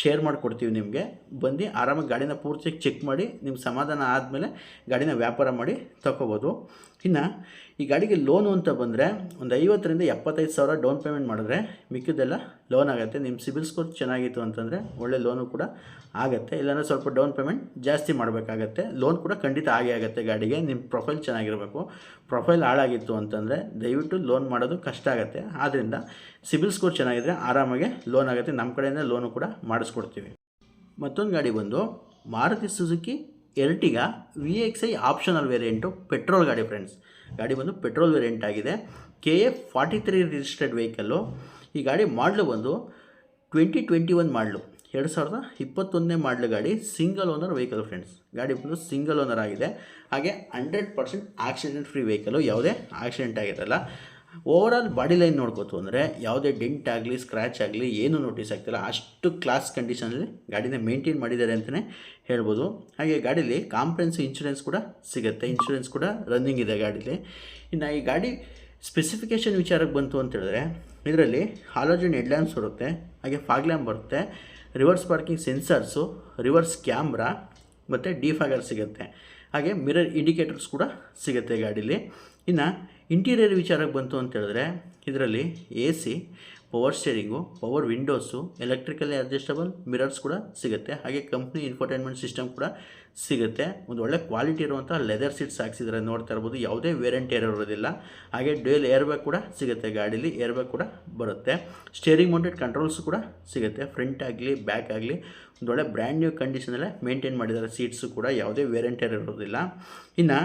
ಶೇರ್ ಮಾಡಿಕೊಡ್ತೀವಿ ನಿಮಗೆ. ಬಂದು ಆರಾಮಾಗಿ ಗಾಡಿನ ಪೂರ್ತಿ ಚೆಕ್ ಮಾಡಿ ನಿಮ್ಮ ಸಮಾಧಾನ ಆದಮೇಲೆ ಗಾಡಿನ ವ್ಯಾಪಾರ ಮಾಡಿ ತಗೋಬೋದು ಇನ್ನು ಈ ಗಾಡಿಗೆ ಲೋನು ಅಂತ ಬಂದರೆ ಒಂದು ಐವತ್ತರಿಂದ ಎಪ್ಪತ್ತೈದು ಸಾವಿರ ಡೌನ್ ಪೇಮೆಂಟ್ ಮಾಡಿದ್ರೆ ಮಿಕ್ಕಿದ್ದೆಲ್ಲ ಲೋನ್ ಆಗುತ್ತೆ. ನಿಮ್ಮ ಸಿಬಿಲ್ ಸ್ಕೋರ್ ಚೆನ್ನಾಗಿತ್ತು ಅಂತಂದರೆ ಒಳ್ಳೆ ಲೋನು ಕೂಡ ಆಗುತ್ತೆ. ಇಲ್ಲಾಂದರೆ ಸ್ವಲ್ಪ ಡೌನ್ ಪೇಮೆಂಟ್ ಜಾಸ್ತಿ ಮಾಡಬೇಕಾಗತ್ತೆ. ಲೋನ್ ಕೂಡ ಖಂಡಿತ ಆಗೇ ಆಗುತ್ತೆ ಗಾಡಿಗೆ. ನಿಮ್ಮ ಪ್ರೊಫೈಲ್ ಚೆನ್ನಾಗಿರಬೇಕು. ಪ್ರೊಫೈಲ್ ಹಾಳಾಗಿತ್ತು ಅಂತಂದರೆ ದಯವಿಟ್ಟು ಲೋನ್ ಮಾಡೋದು ಕಷ್ಟ ಆಗುತ್ತೆ. ಆದ್ದರಿಂದ ಸಿಬಿಲ್ ಸ್ಕೋರ್ ಚೆನ್ನಾಗಿದ್ದರೆ ಆರಾಮಾಗಿ ಲೋನ್ ಆಗುತ್ತೆ. ನಮ್ಮ ಕಡೆಯಿಂದ ಲೋನು ಕೂಡ ಮಾಡಿಸ್ಕೊಡ್ತೀವಿ. ಮತ್ತೊಂದು ಗಾಡಿ ಬಂದು Maruti Suzuki Ertiga V X I optional variant petrol ಗಾಡಿ ಫ್ರೆಂಡ್ಸ್ ಗಾಡಿ ಬಂದು ಪೆಟ್ರೋಲ್ ವೇರಿಯಂಟ್ ಆಗಿದೆ. K A forty three registered vehicle ಈ ಗಾಡಿ ಮಾಡಲು ಬಂದು ಟ್ವೆಂಟಿ ಟ್ವೆಂಟಿ ಒನ್ ಮಾಡಲು ಎರಡು ಸಾವಿರದ ಇಪ್ಪತ್ತೊಂದನೇ ಮಾಡಲು ಗಾಡಿ ಸಿಂಗಲ್ ಓನರ್ ವೆಹಿಕಲ್ ಫ್ರೆಂಡ್ಸ್ ಗಾಡಿ ಬಂದು ಸಿಂಗಲ್ ಓನರ್ ಆಗಿದೆ. ಹಾಗೆ hundred percent accident free vehicle ಯಾವುದೇ ಆಕ್ಸಿಡೆಂಟ್ ಆಗಿರಲ್ಲ. ಓವರ್ ಆಲ್ ಬಾಡಿ ಲೈನ್ ನೋಡ್ಕೋತು ಅಂದರೆ ಯಾವುದೇ ಡೆಂಟ್ ಆಗಲಿ ಸ್ಕ್ರ್ಯಾಚ್ ಆಗಲಿ, ಏನೂ ನೋಟಿಸ್ ಆಗ್ತಿಲ್ಲ. ಅಷ್ಟು ಕ್ಲಾಸ್ ಕಂಡೀಷನಲ್ಲಿ ಗಾಡಿನ ಮೇಂಟೈನ್ ಮಾಡಿದ್ದಾರೆ ಅಂತಲೇ ಹೇಳ್ಬೋದು. ಹಾಗೆ ಗಾಡೀಲಿ ಕಾಂಪ್ರೆನ್ಸ್ ಇನ್ಶೂರೆನ್ಸ್ ಕೂಡ ಸಿಗುತ್ತೆ. ಇನ್ಶೂರೆನ್ಸ್ ಕೂಡ ರನ್ನಿಂಗ್ ಇದೆ ಗಾಡೀಲಿ. ಇನ್ನು ಈ ಗಾಡಿ ಸ್ಪೆಸಿಫಿಕೇಷನ್ ವಿಚಾರಕ್ಕೆ ಬಂತು ಅಂತ ಹೇಳಿದ್ರೆ, ಇದರಲ್ಲಿ ಹಾಲೋಜನ್ ಹೆಡ್ಲ್ಯಾಂಪ್ಸ್ ಬರುತ್ತೆ, ಹಾಗೆ ಫಾಗ್ ಲ್ಯಾಂಪ್ ಬರುತ್ತೆ reverse parking sensors reverse camera ಮತ್ತು ಡಿಫಾಗರ್ ಸಿಗುತ್ತೆ. ಹಾಗೆ ಮಿರರ್ ಇಂಡಿಕೇಟರ್ಸ್ ಕೂಡ ಸಿಗುತ್ತೆ ಗಾಡೀಲಿ. ಇನ್ನು ಇಂಟೀರಿಯರ್ ವಿಚಾರಕ್ಕೆ ಬಂತು ಅಂತ ಹೇಳಿದ್ರೆ, ಇದರಲ್ಲಿ A C power steering power windows electrically adjustable mirrors ಕೂಡ ಸಿಗುತ್ತೆ. ಹಾಗೆ ಕಂಪ್ನಿ ಇನ್ಫರ್ಟೈನ್ಮೆಂಟ್ ಸಿಸ್ಟಮ್ ಕೂಡ ಸಿಗುತ್ತೆ. ಒಂದು ಒಳ್ಳೆ ಕ್ವಾಲಿಟಿ ಇರುವಂಥ ಲೆದರ್ ಸೀಟ್ಸ್ ಹಾಕ್ಸಿದ್ರೆ ನೋಡ್ತಾ ಇರ್ಬೋದು. ಯಾವುದೇ ವೇರೆಂಟ್ ಇರೋದಿಲ್ಲ ಹಾಗೆ ಡ್ಯೂಯಲ್ ಏರ್ ಬ್ಯಾಗ್ ಕೂಡ ಸಿಗುತ್ತೆ ಗಾಡೀಲಿ. ಏರ್ ಬ್ಯಾಗ್ ಕೂಡ ಬರುತ್ತೆ. ಸ್ಟೇರಿಂಗ್ ಮೌಂಟೆಡ್ ಕಂಟ್ರೋಲ್ಸ್ ಕೂಡ ಸಿಗುತ್ತೆ. ಫ್ರಂಟ್ ಆಗಲಿ ಬ್ಯಾಕ್ ಆಗಲಿ. ಒಂದು ಒಳ್ಳೆ ಬ್ರ್ಯಾಂಡ್ ನ್ಯೂ ಕಂಡೀಷನಲ್ಲೇ ಮೇಂಟೈನ್ ಮಾಡಿದ್ದಾರೆ ಸೀಟ್ಸು ಕೂಡ. ಯಾವುದೇ ವೇರೆಂಟ್ ಇರೋದಿಲ್ಲ ಇನ್ನು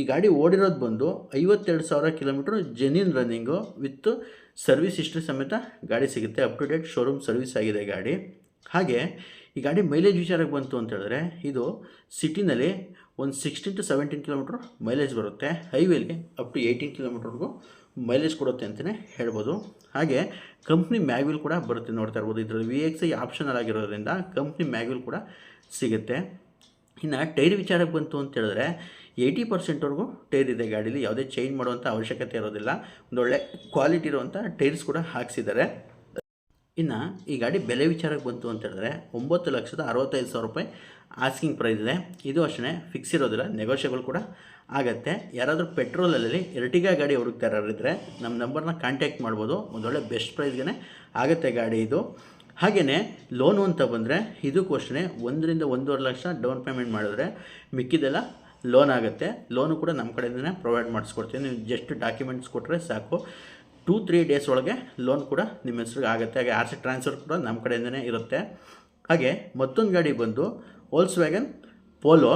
ಈ ಗಾಡಿ ಓಡಿರೋದು ಬಂದು ಐವತ್ತೆರಡು ಸಾವಿರ kilometre genuine running with service history ಸಮೇತ ಗಾಡಿ ಸಿಗುತ್ತೆ. Up to date showroom service ಆಗಿದೆ ಗಾಡಿ. ಹಾಗೆ ಈ ಗಾಡಿ ಮೈಲೇಜ್ ವಿಚಾರಕ್ಕೆ ಬಂತು ಅಂತ ಹೇಳಿದ್ರೆ ಇದು ಸಿಟಿನಲ್ಲಿ ಒಂದು sixteen to seventeen kilometre mileage ಬರುತ್ತೆ. ಹೈವೇಲಿ ಅಪ್ ಟು ಏಯ್ಟೀನ್ ಕಿಲೋಮೀಟ್ರ್ವರೆಗೂ ಮೈಲೇಜ್ ಕೊಡುತ್ತೆ ಅಂತಲೇ ಹೇಳ್ಬೋದು. ಹಾಗೆ ಕಂಪ್ನಿ ಮ್ಯಾಗ್ವಿಲ್ ಕೂಡ ಬರುತ್ತೆ ನೋಡ್ತಾ ಇರ್ಬೋದು. ಇದರಲ್ಲಿ ವಿ ಎಕ್ಸ್ ಐ ಆಪ್ಷನಲ್ ಆಗಿರೋದ್ರಿಂದ ಕಂಪ್ನಿ ಮ್ಯಾಗ್ವಿಲ್ ಕೂಡ ಸಿಗುತ್ತೆ. ಇನ್ನು ಟೈರ್ ವಿಚಾರಕ್ಕೆ ಬಂತು ಅಂತ ಹೇಳಿದ್ರೆ ಏಯ್ಟಿ ಪರ್ಸೆಂಟ್ವರೆಗೂ ಟೈರ್ ಇದೆ ಗಾಡೀಲಿ. ಯಾವುದೇ ಚೇಂಜ್ ಮಾಡುವಂಥ ಅವಶ್ಯಕತೆ ಇರೋದಿಲ್ಲ. ಒಂದೊಳ್ಳೆ ಕ್ವಾಲಿಟಿ ಇರುವಂಥ ಟೈರ್ಸ್ ಕೂಡ ಹಾಕ್ಸಿದ್ದಾರೆ. ಇನ್ನು ಈ ಗಾಡಿ ಬೆಲೆ ವಿಚಾರಕ್ಕೆ ಬಂತು ಅಂತ ಹೇಳಿದ್ರೆ ಒಂಬತ್ತು ಲಕ್ಷದ ಅರವತ್ತೈದು ಸಾವಿರ ರೂಪಾಯಿ ಆಸ್ಕಿಂಗ್ ಪ್ರೈಸ್ ಇದೆ. ಇದು ಅಷ್ಟೇ ಫಿಕ್ಸ್ ಇರೋದಿಲ್ಲ. ನೆಗೋಷಿಯಬಲ್ ಕೂಡ ಆಗುತ್ತೆ. ಯಾರಾದರೂ ಪೆಟ್ರೋಲಲ್ಲಿ ಎರಟಿಗಾ ಗಾಡಿ ಹುಡುಕ್ತಾ ಇರೋರಿದ್ದರೆ ನಮ್ಮ ನಂಬರ್ನ ಕಾಂಟ್ಯಾಕ್ಟ್ ಮಾಡ್ಬೋದು. ಒಂದೊಳ್ಳೆ ಬೆಸ್ಟ್ ಪ್ರೈಸ್ಗೆ ಆಗುತ್ತೆ ಗಾಡಿ ಇದು. ಹಾಗೆಯೇ ಲೋನು ಅಂತ ಬಂದರೆ ಇದಕ್ಕೂ ಅಷ್ಟೇ ಒಂದರಿಂದ ಒಂದೂವರೆ ಲಕ್ಷ ಡೌನ್ ಪೇಮೆಂಟ್ ಮಾಡಿದ್ರೆ ಮಿಕ್ಕಿದೆಲ್ಲ ಲೋನ್ ಆಗುತ್ತೆ. ಲೋನು ಕೂಡ ನಮ್ಮ ಕಡೆಯಿಂದನೇ ಪ್ರೊವೈಡ್ ಮಾಡಿಸ್ಕೊಡ್ತೀವಿ. ನೀವು ಜಸ್ಟ್ ಡಾಕ್ಯುಮೆಂಟ್ಸ್ ಕೊಟ್ಟರೆ ಸಾಕು. ಟೂ ತ್ರೀ ಡೇಸ್ ಒಳಗೆ ಲೋನ್ ಕೂಡ ನಿಮ್ಮ ಹೆಸ್ರಿಗೆ ಆಗುತ್ತೆ. ಹಾಗೆ ಆರ್ ಟ್ರಾನ್ಸ್ಫರ್ ಕೂಡ ನಮ್ಮ ಕಡೆಯಿಂದನೇ ಇರುತ್ತೆ. ಹಾಗೆ ಮತ್ತೊಂದು ಗಾಡಿ ಬಂದು Volkswagen Polo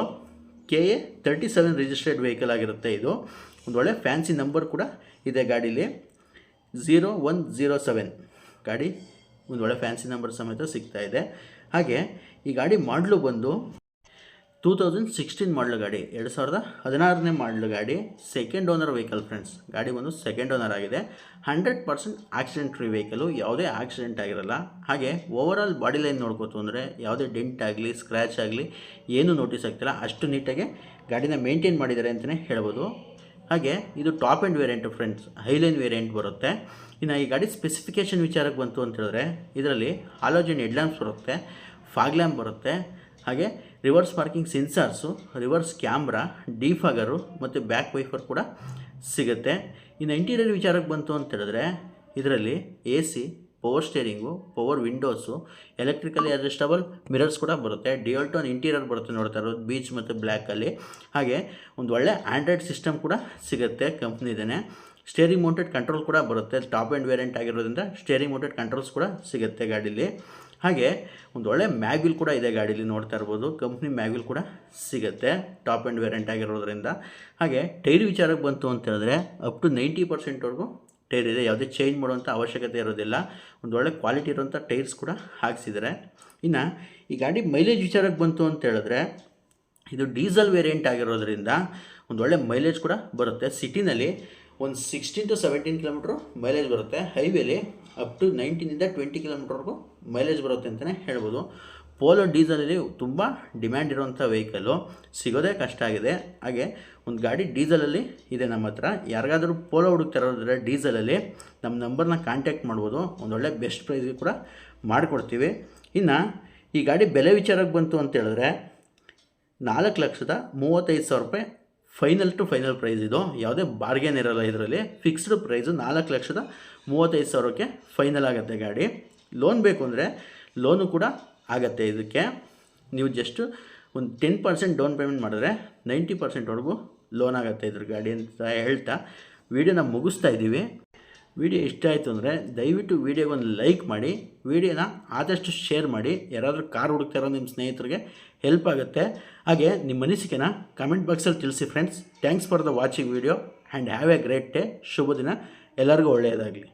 K A thirty seven registered vehicle ಆಗಿರುತ್ತೆ ಇದು. ಒಂದು ಒಳ್ಳೆ ಫ್ಯಾನ್ಸಿ ನಂಬರ್ ಕೂಡ ಇದೆ ಗಾಡೀಲಿ. ಝೀರೋ ಒನ್ ಝೀರೋ ಸೆವೆನ್ ಗಾಡಿ. ಒಂದು ಒಳ್ಳೆ ಫ್ಯಾನ್ಸಿ ನಂಬರ್ ಸಮೇತ ಸಿಗ್ತಾ ಇದೆ. ಹಾಗೆ ಈ ಗಾಡಿ ಮಾಡಲು ಬಂದು ಟೂ ತೌಸಂಡ್ ಸಿಕ್ಸ್ಟೀನ್ ಮಾಡಲು ಗಾಡಿ, ಎರಡು ಸಾವಿರದ ಹದಿನಾರನೇ ಮಾಡಲು ಗಾಡಿ ಸೆಕೆಂಡ್ ಓನರ್ ವೆಹಿಕಲ್ ಫ್ರೆಂಡ್ಸ್ ಗಾಡಿ ಬಂದು ಸೆಕೆಂಡ್ ಓನರ್ ಆಗಿದೆ. Hundred percent accident free vehicle ಯಾವುದೇ ಆಕ್ಸಿಡೆಂಟ್ ಆಗಿರಲ್ಲ. ಹಾಗೆ ಓವರಾಲ್ ಬಾಡಿ ಲೈನ್ ನೋಡ್ಕೋತು ಅಂದರೆ ಯಾವುದೇ ಡೆಂಟ್ ಆಗಲಿ ಸ್ಕ್ರ್ಯಾಚ್ ಆಗಲಿ, ಏನೂ ನೋಟಿಸ್ ಆಗ್ತಿಲ್ಲ. ಅಷ್ಟು ನೀಟಾಗಿ ಗಾಡಿನ ಮೇಂಟೈನ್ ಮಾಡಿದ್ದಾರೆ ಅಂತಲೇ ಹೇಳ್ಬೋದು. ಹಾಗೆ ಇದು top end variant friends highline variant ಬರುತ್ತೆ. ಇನ್ನು ಈ ಗಾಡಿ ಸ್ಪೆಸಿಫಿಕೇಷನ್ ವಿಚಾರಕ್ಕೆ ಬಂತು ಅಂತ ಹೇಳಿದ್ರೆ, ಇದರಲ್ಲಿ ಹಾಲೋಜನ್ ಹೆಡ್ಲ್ಯಾಂಪ್ಸ್ ಬರುತ್ತೆ ಫಾಗ್ ಲ್ಯಾಂಪ್ ಬರುತ್ತೆ. ಹಾಗೆ reverse parking sensors, reverse camera, defogger ಮತ್ತು ಬ್ಯಾಕ್ ವೈಫರ್ ಕೂಡ ಸಿಗುತ್ತೆ. ಇನ್ನು ಇಂಟೀರಿಯರ್ ವಿಚಾರಕ್ಕೆ ಬಂತು ಅಂತ ಹೇಳಿದ್ರೆ, ಇದರಲ್ಲಿ A C power steering, power windows, electrically adjustable mirrors ಕೂಡ ಬರುತ್ತೆ. ಡಿಯೋಲ್ಟೋನ್ ಇಂಟೀರಿಯರ್ ಬರುತ್ತೆ ನೋಡ್ತಾ ಇರೋದು, ಬೀಚ್ ಮತ್ತು ಬ್ಲ್ಯಾಕಲ್ಲಿ. ಹಾಗೆ ಒಂದು ಒಳ್ಳೆ ಆ್ಯಂಡ್ರಾಯ್ಡ್ ಸಿಸ್ಟಮ್ ಕೂಡ ಸಿಗುತ್ತೆ ಕಂಪ್ನಿದೇ ಸ್ಟೇರಿಂಗ್ ಮೌಂಟೆಡ್ ಕಂಟ್ರೋಲ್ ಕೂಡ ಬರುತ್ತೆ. ಟಾಪ್ ಆ್ಯಂಡ್ ವೇರಿಯಂಟ್ ಆಗಿರೋದ್ರಿಂದ ಸ್ಟೇರಿಂಗ್ ಮೌಂಟೆಡ್ ಕಂಟ್ರೋಲ್ಸ್ ಕೂಡ ಸಿಗುತ್ತೆ ಗಾಡೀಲಿ. ಹಾಗೆ ಒಂದು ಒಳ್ಳೆ ಮ್ಯಾಗ್ವಿಲ್ ಕೂಡ ಇದೆ ಗಾಡೀಲಿ ನೋಡ್ತಾ ಇರ್ಬೋದು. ಕಂಪ್ನಿ ಮ್ಯಾಗ್ವಿಲ್ ಕೂಡ ಸಿಗುತ್ತೆ, ಟಾಪ್ ಆ್ಯಂಡ್ ವೇರಿಯಂಟ್ ಆಗಿರೋದ್ರಿಂದ. ಹಾಗೆ ಟೈರ್ ವಿಚಾರಕ್ಕೆ ಬಂತು ಅಂತ ಹೇಳಿದ್ರೆ ಅಪ್ ಟು ನೈಂಟಿ ಪರ್ಸೆಂಟ್ವರೆಗೂ ಟೈರ್ ಇದೆ. ಯಾವುದೇ ಚೇಂಜ್ ಮಾಡುವಂಥ ಅವಶ್ಯಕತೆ ಇರೋದಿಲ್ಲ. ಒಂದು ಒಳ್ಳೆ ಕ್ವಾಲಿಟಿ ಇರುವಂಥ ಟೈರ್ಸ್ ಕೂಡ ಹಾಕ್ಸಿದ್ದಾರೆ. ಇನ್ನು ಈ ಗಾಡಿ ಮೈಲೇಜ್ ವಿಚಾರಕ್ಕೆ ಬಂತು ಅಂತ ಹೇಳಿದ್ರೆ ಇದು ಡೀಸೆಲ್ ವೇರಿಯಂಟ್ ಆಗಿರೋದ್ರಿಂದ ಒಂದು ಒಳ್ಳೆ ಮೈಲೇಜ್ ಕೂಡ ಬರುತ್ತೆ. ಸಿಟಿನಲ್ಲಿ ಒಂದು sixteen to seventeen kilometre mileage ಬರುತ್ತೆ. ಹೈವೇಲಿ ಅಪ್ ಟು ನೈನ್ಟೀನಿಂದ ಟ್ವೆಂಟಿ ಕಿಲೋಮೀಟರ್ವರೆಗೂ ಮೈಲೇಜ್ ಬರುತ್ತೆ ಅಂತಲೇ ಹೇಳ್ಬೋದು. ಪೋಲೋ ಡೀಸಲಲ್ಲಿ ತುಂಬ ಡಿಮ್ಯಾಂಡ್ ಇರುವಂಥ ವೆಹಿಕಲ್ಲು ಸಿಗೋದೇ ಕಷ್ಟ ಆಗಿದೆ. ಹಾಗೆ ಒಂದು ಗಾಡಿ ಡೀಸಲಲ್ಲಿ ಇದೆ ನಮ್ಮ ಹತ್ರ. ಯಾರಿಗಾದರೂ ಪೋಲೋ ಹುಡುಕ್ತಿರೋದ್ರೆ ಡೀಸಲಲ್ಲಿ ನಮ್ಮ ನಂಬರ್ನ ಕಾಂಟ್ಯಾಕ್ಟ್ ಮಾಡ್ಬೋದು. ಒಂದೊಳ್ಳೆ ಬೆಸ್ಟ್ ಪ್ರೈಸ್ಗೆ ಕೂಡ ಮಾಡಿಕೊಡ್ತೀವಿ. ಇನ್ನು ಈ ಗಾಡಿ ಬೆಲೆ ವಿಚಾರಕ್ಕೆ ಬಂತು ಅಂತ ಹೇಳಿದ್ರೆ ನಾಲ್ಕು ಲಕ್ಷದ ಮೂವತ್ತೈದು ಸಾವಿರ ರೂಪಾಯಿ ಫೈನಲ್ ಟು ಫೈನಲ್ ಪ್ರೈಸ್ ಇದು. ಯಾವುದೇ ಬಾರ್ಗೇನ್ ಇರೋಲ್ಲ ಇದರಲ್ಲಿ. ಫಿಕ್ಸ್ಡ್ ಪ್ರೈಸು ನಾಲ್ಕು ಲಕ್ಷದ ಮೂವತ್ತೈದು ಸಾವಿರಕ್ಕೆ ಫೈನಲ್ ಆಗುತ್ತೆ ಗಾಡಿ. ಲೋನ್ ಬೇಕು ಅಂದರೆ ಲೋನು ಕೂಡ ಆಗತ್ತೆ ಇದಕ್ಕೆ. ನೀವು ಜಸ್ಟು ಒಂದು ಟೆನ್ ಪರ್ಸೆಂಟ್ ಡೌನ್ ಪೇಮೆಂಟ್ ಮಾಡಿದ್ರೆ ನೈಂಟಿ ಪರ್ಸೆಂಟ್ವರೆಗೂ ಲೋನ್ ಆಗುತ್ತೆ ಇದ್ರ ಗಾಡಿ ಅಂತ ಹೇಳ್ತಾ ವೀಡಿಯೋನ ಮುಗಿಸ್ತಾ ಇದ್ದೀವಿ. ವಿಡಿಯೋ ಇಷ್ಟ ಆಯಿತು ಅಂದರೆ ದಯವಿಟ್ಟು ವೀಡಿಯೋಗೆ ಒಂದು ಲೈಕ್ ಮಾಡಿ, ವೀಡಿಯೋನ ಆದಷ್ಟು ಶೇರ್ ಮಾಡಿ. ಯಾರಾದರೂ ಕಾರ್ ಹುಡುಕ್ತಾ ಇರೋ ನಿಮ್ಮ ಸ್ನೇಹಿತರಿಗೆ ಹೆಲ್ಪ್ ಆಗುತ್ತೆ. ಹಾಗೆ ನಿಮ್ಮ ಅನಿಸಿಕೆನ ಕಮೆಂಟ್ ಬಾಕ್ಸಲ್ಲಿ ತಿಳಿಸಿ friends thanks for the watching video and have a great day ಶುಭ ದಿನ ಎಲ್ಲರಿಗೂ ಒಳ್ಳೆಯದಾಗಲಿ.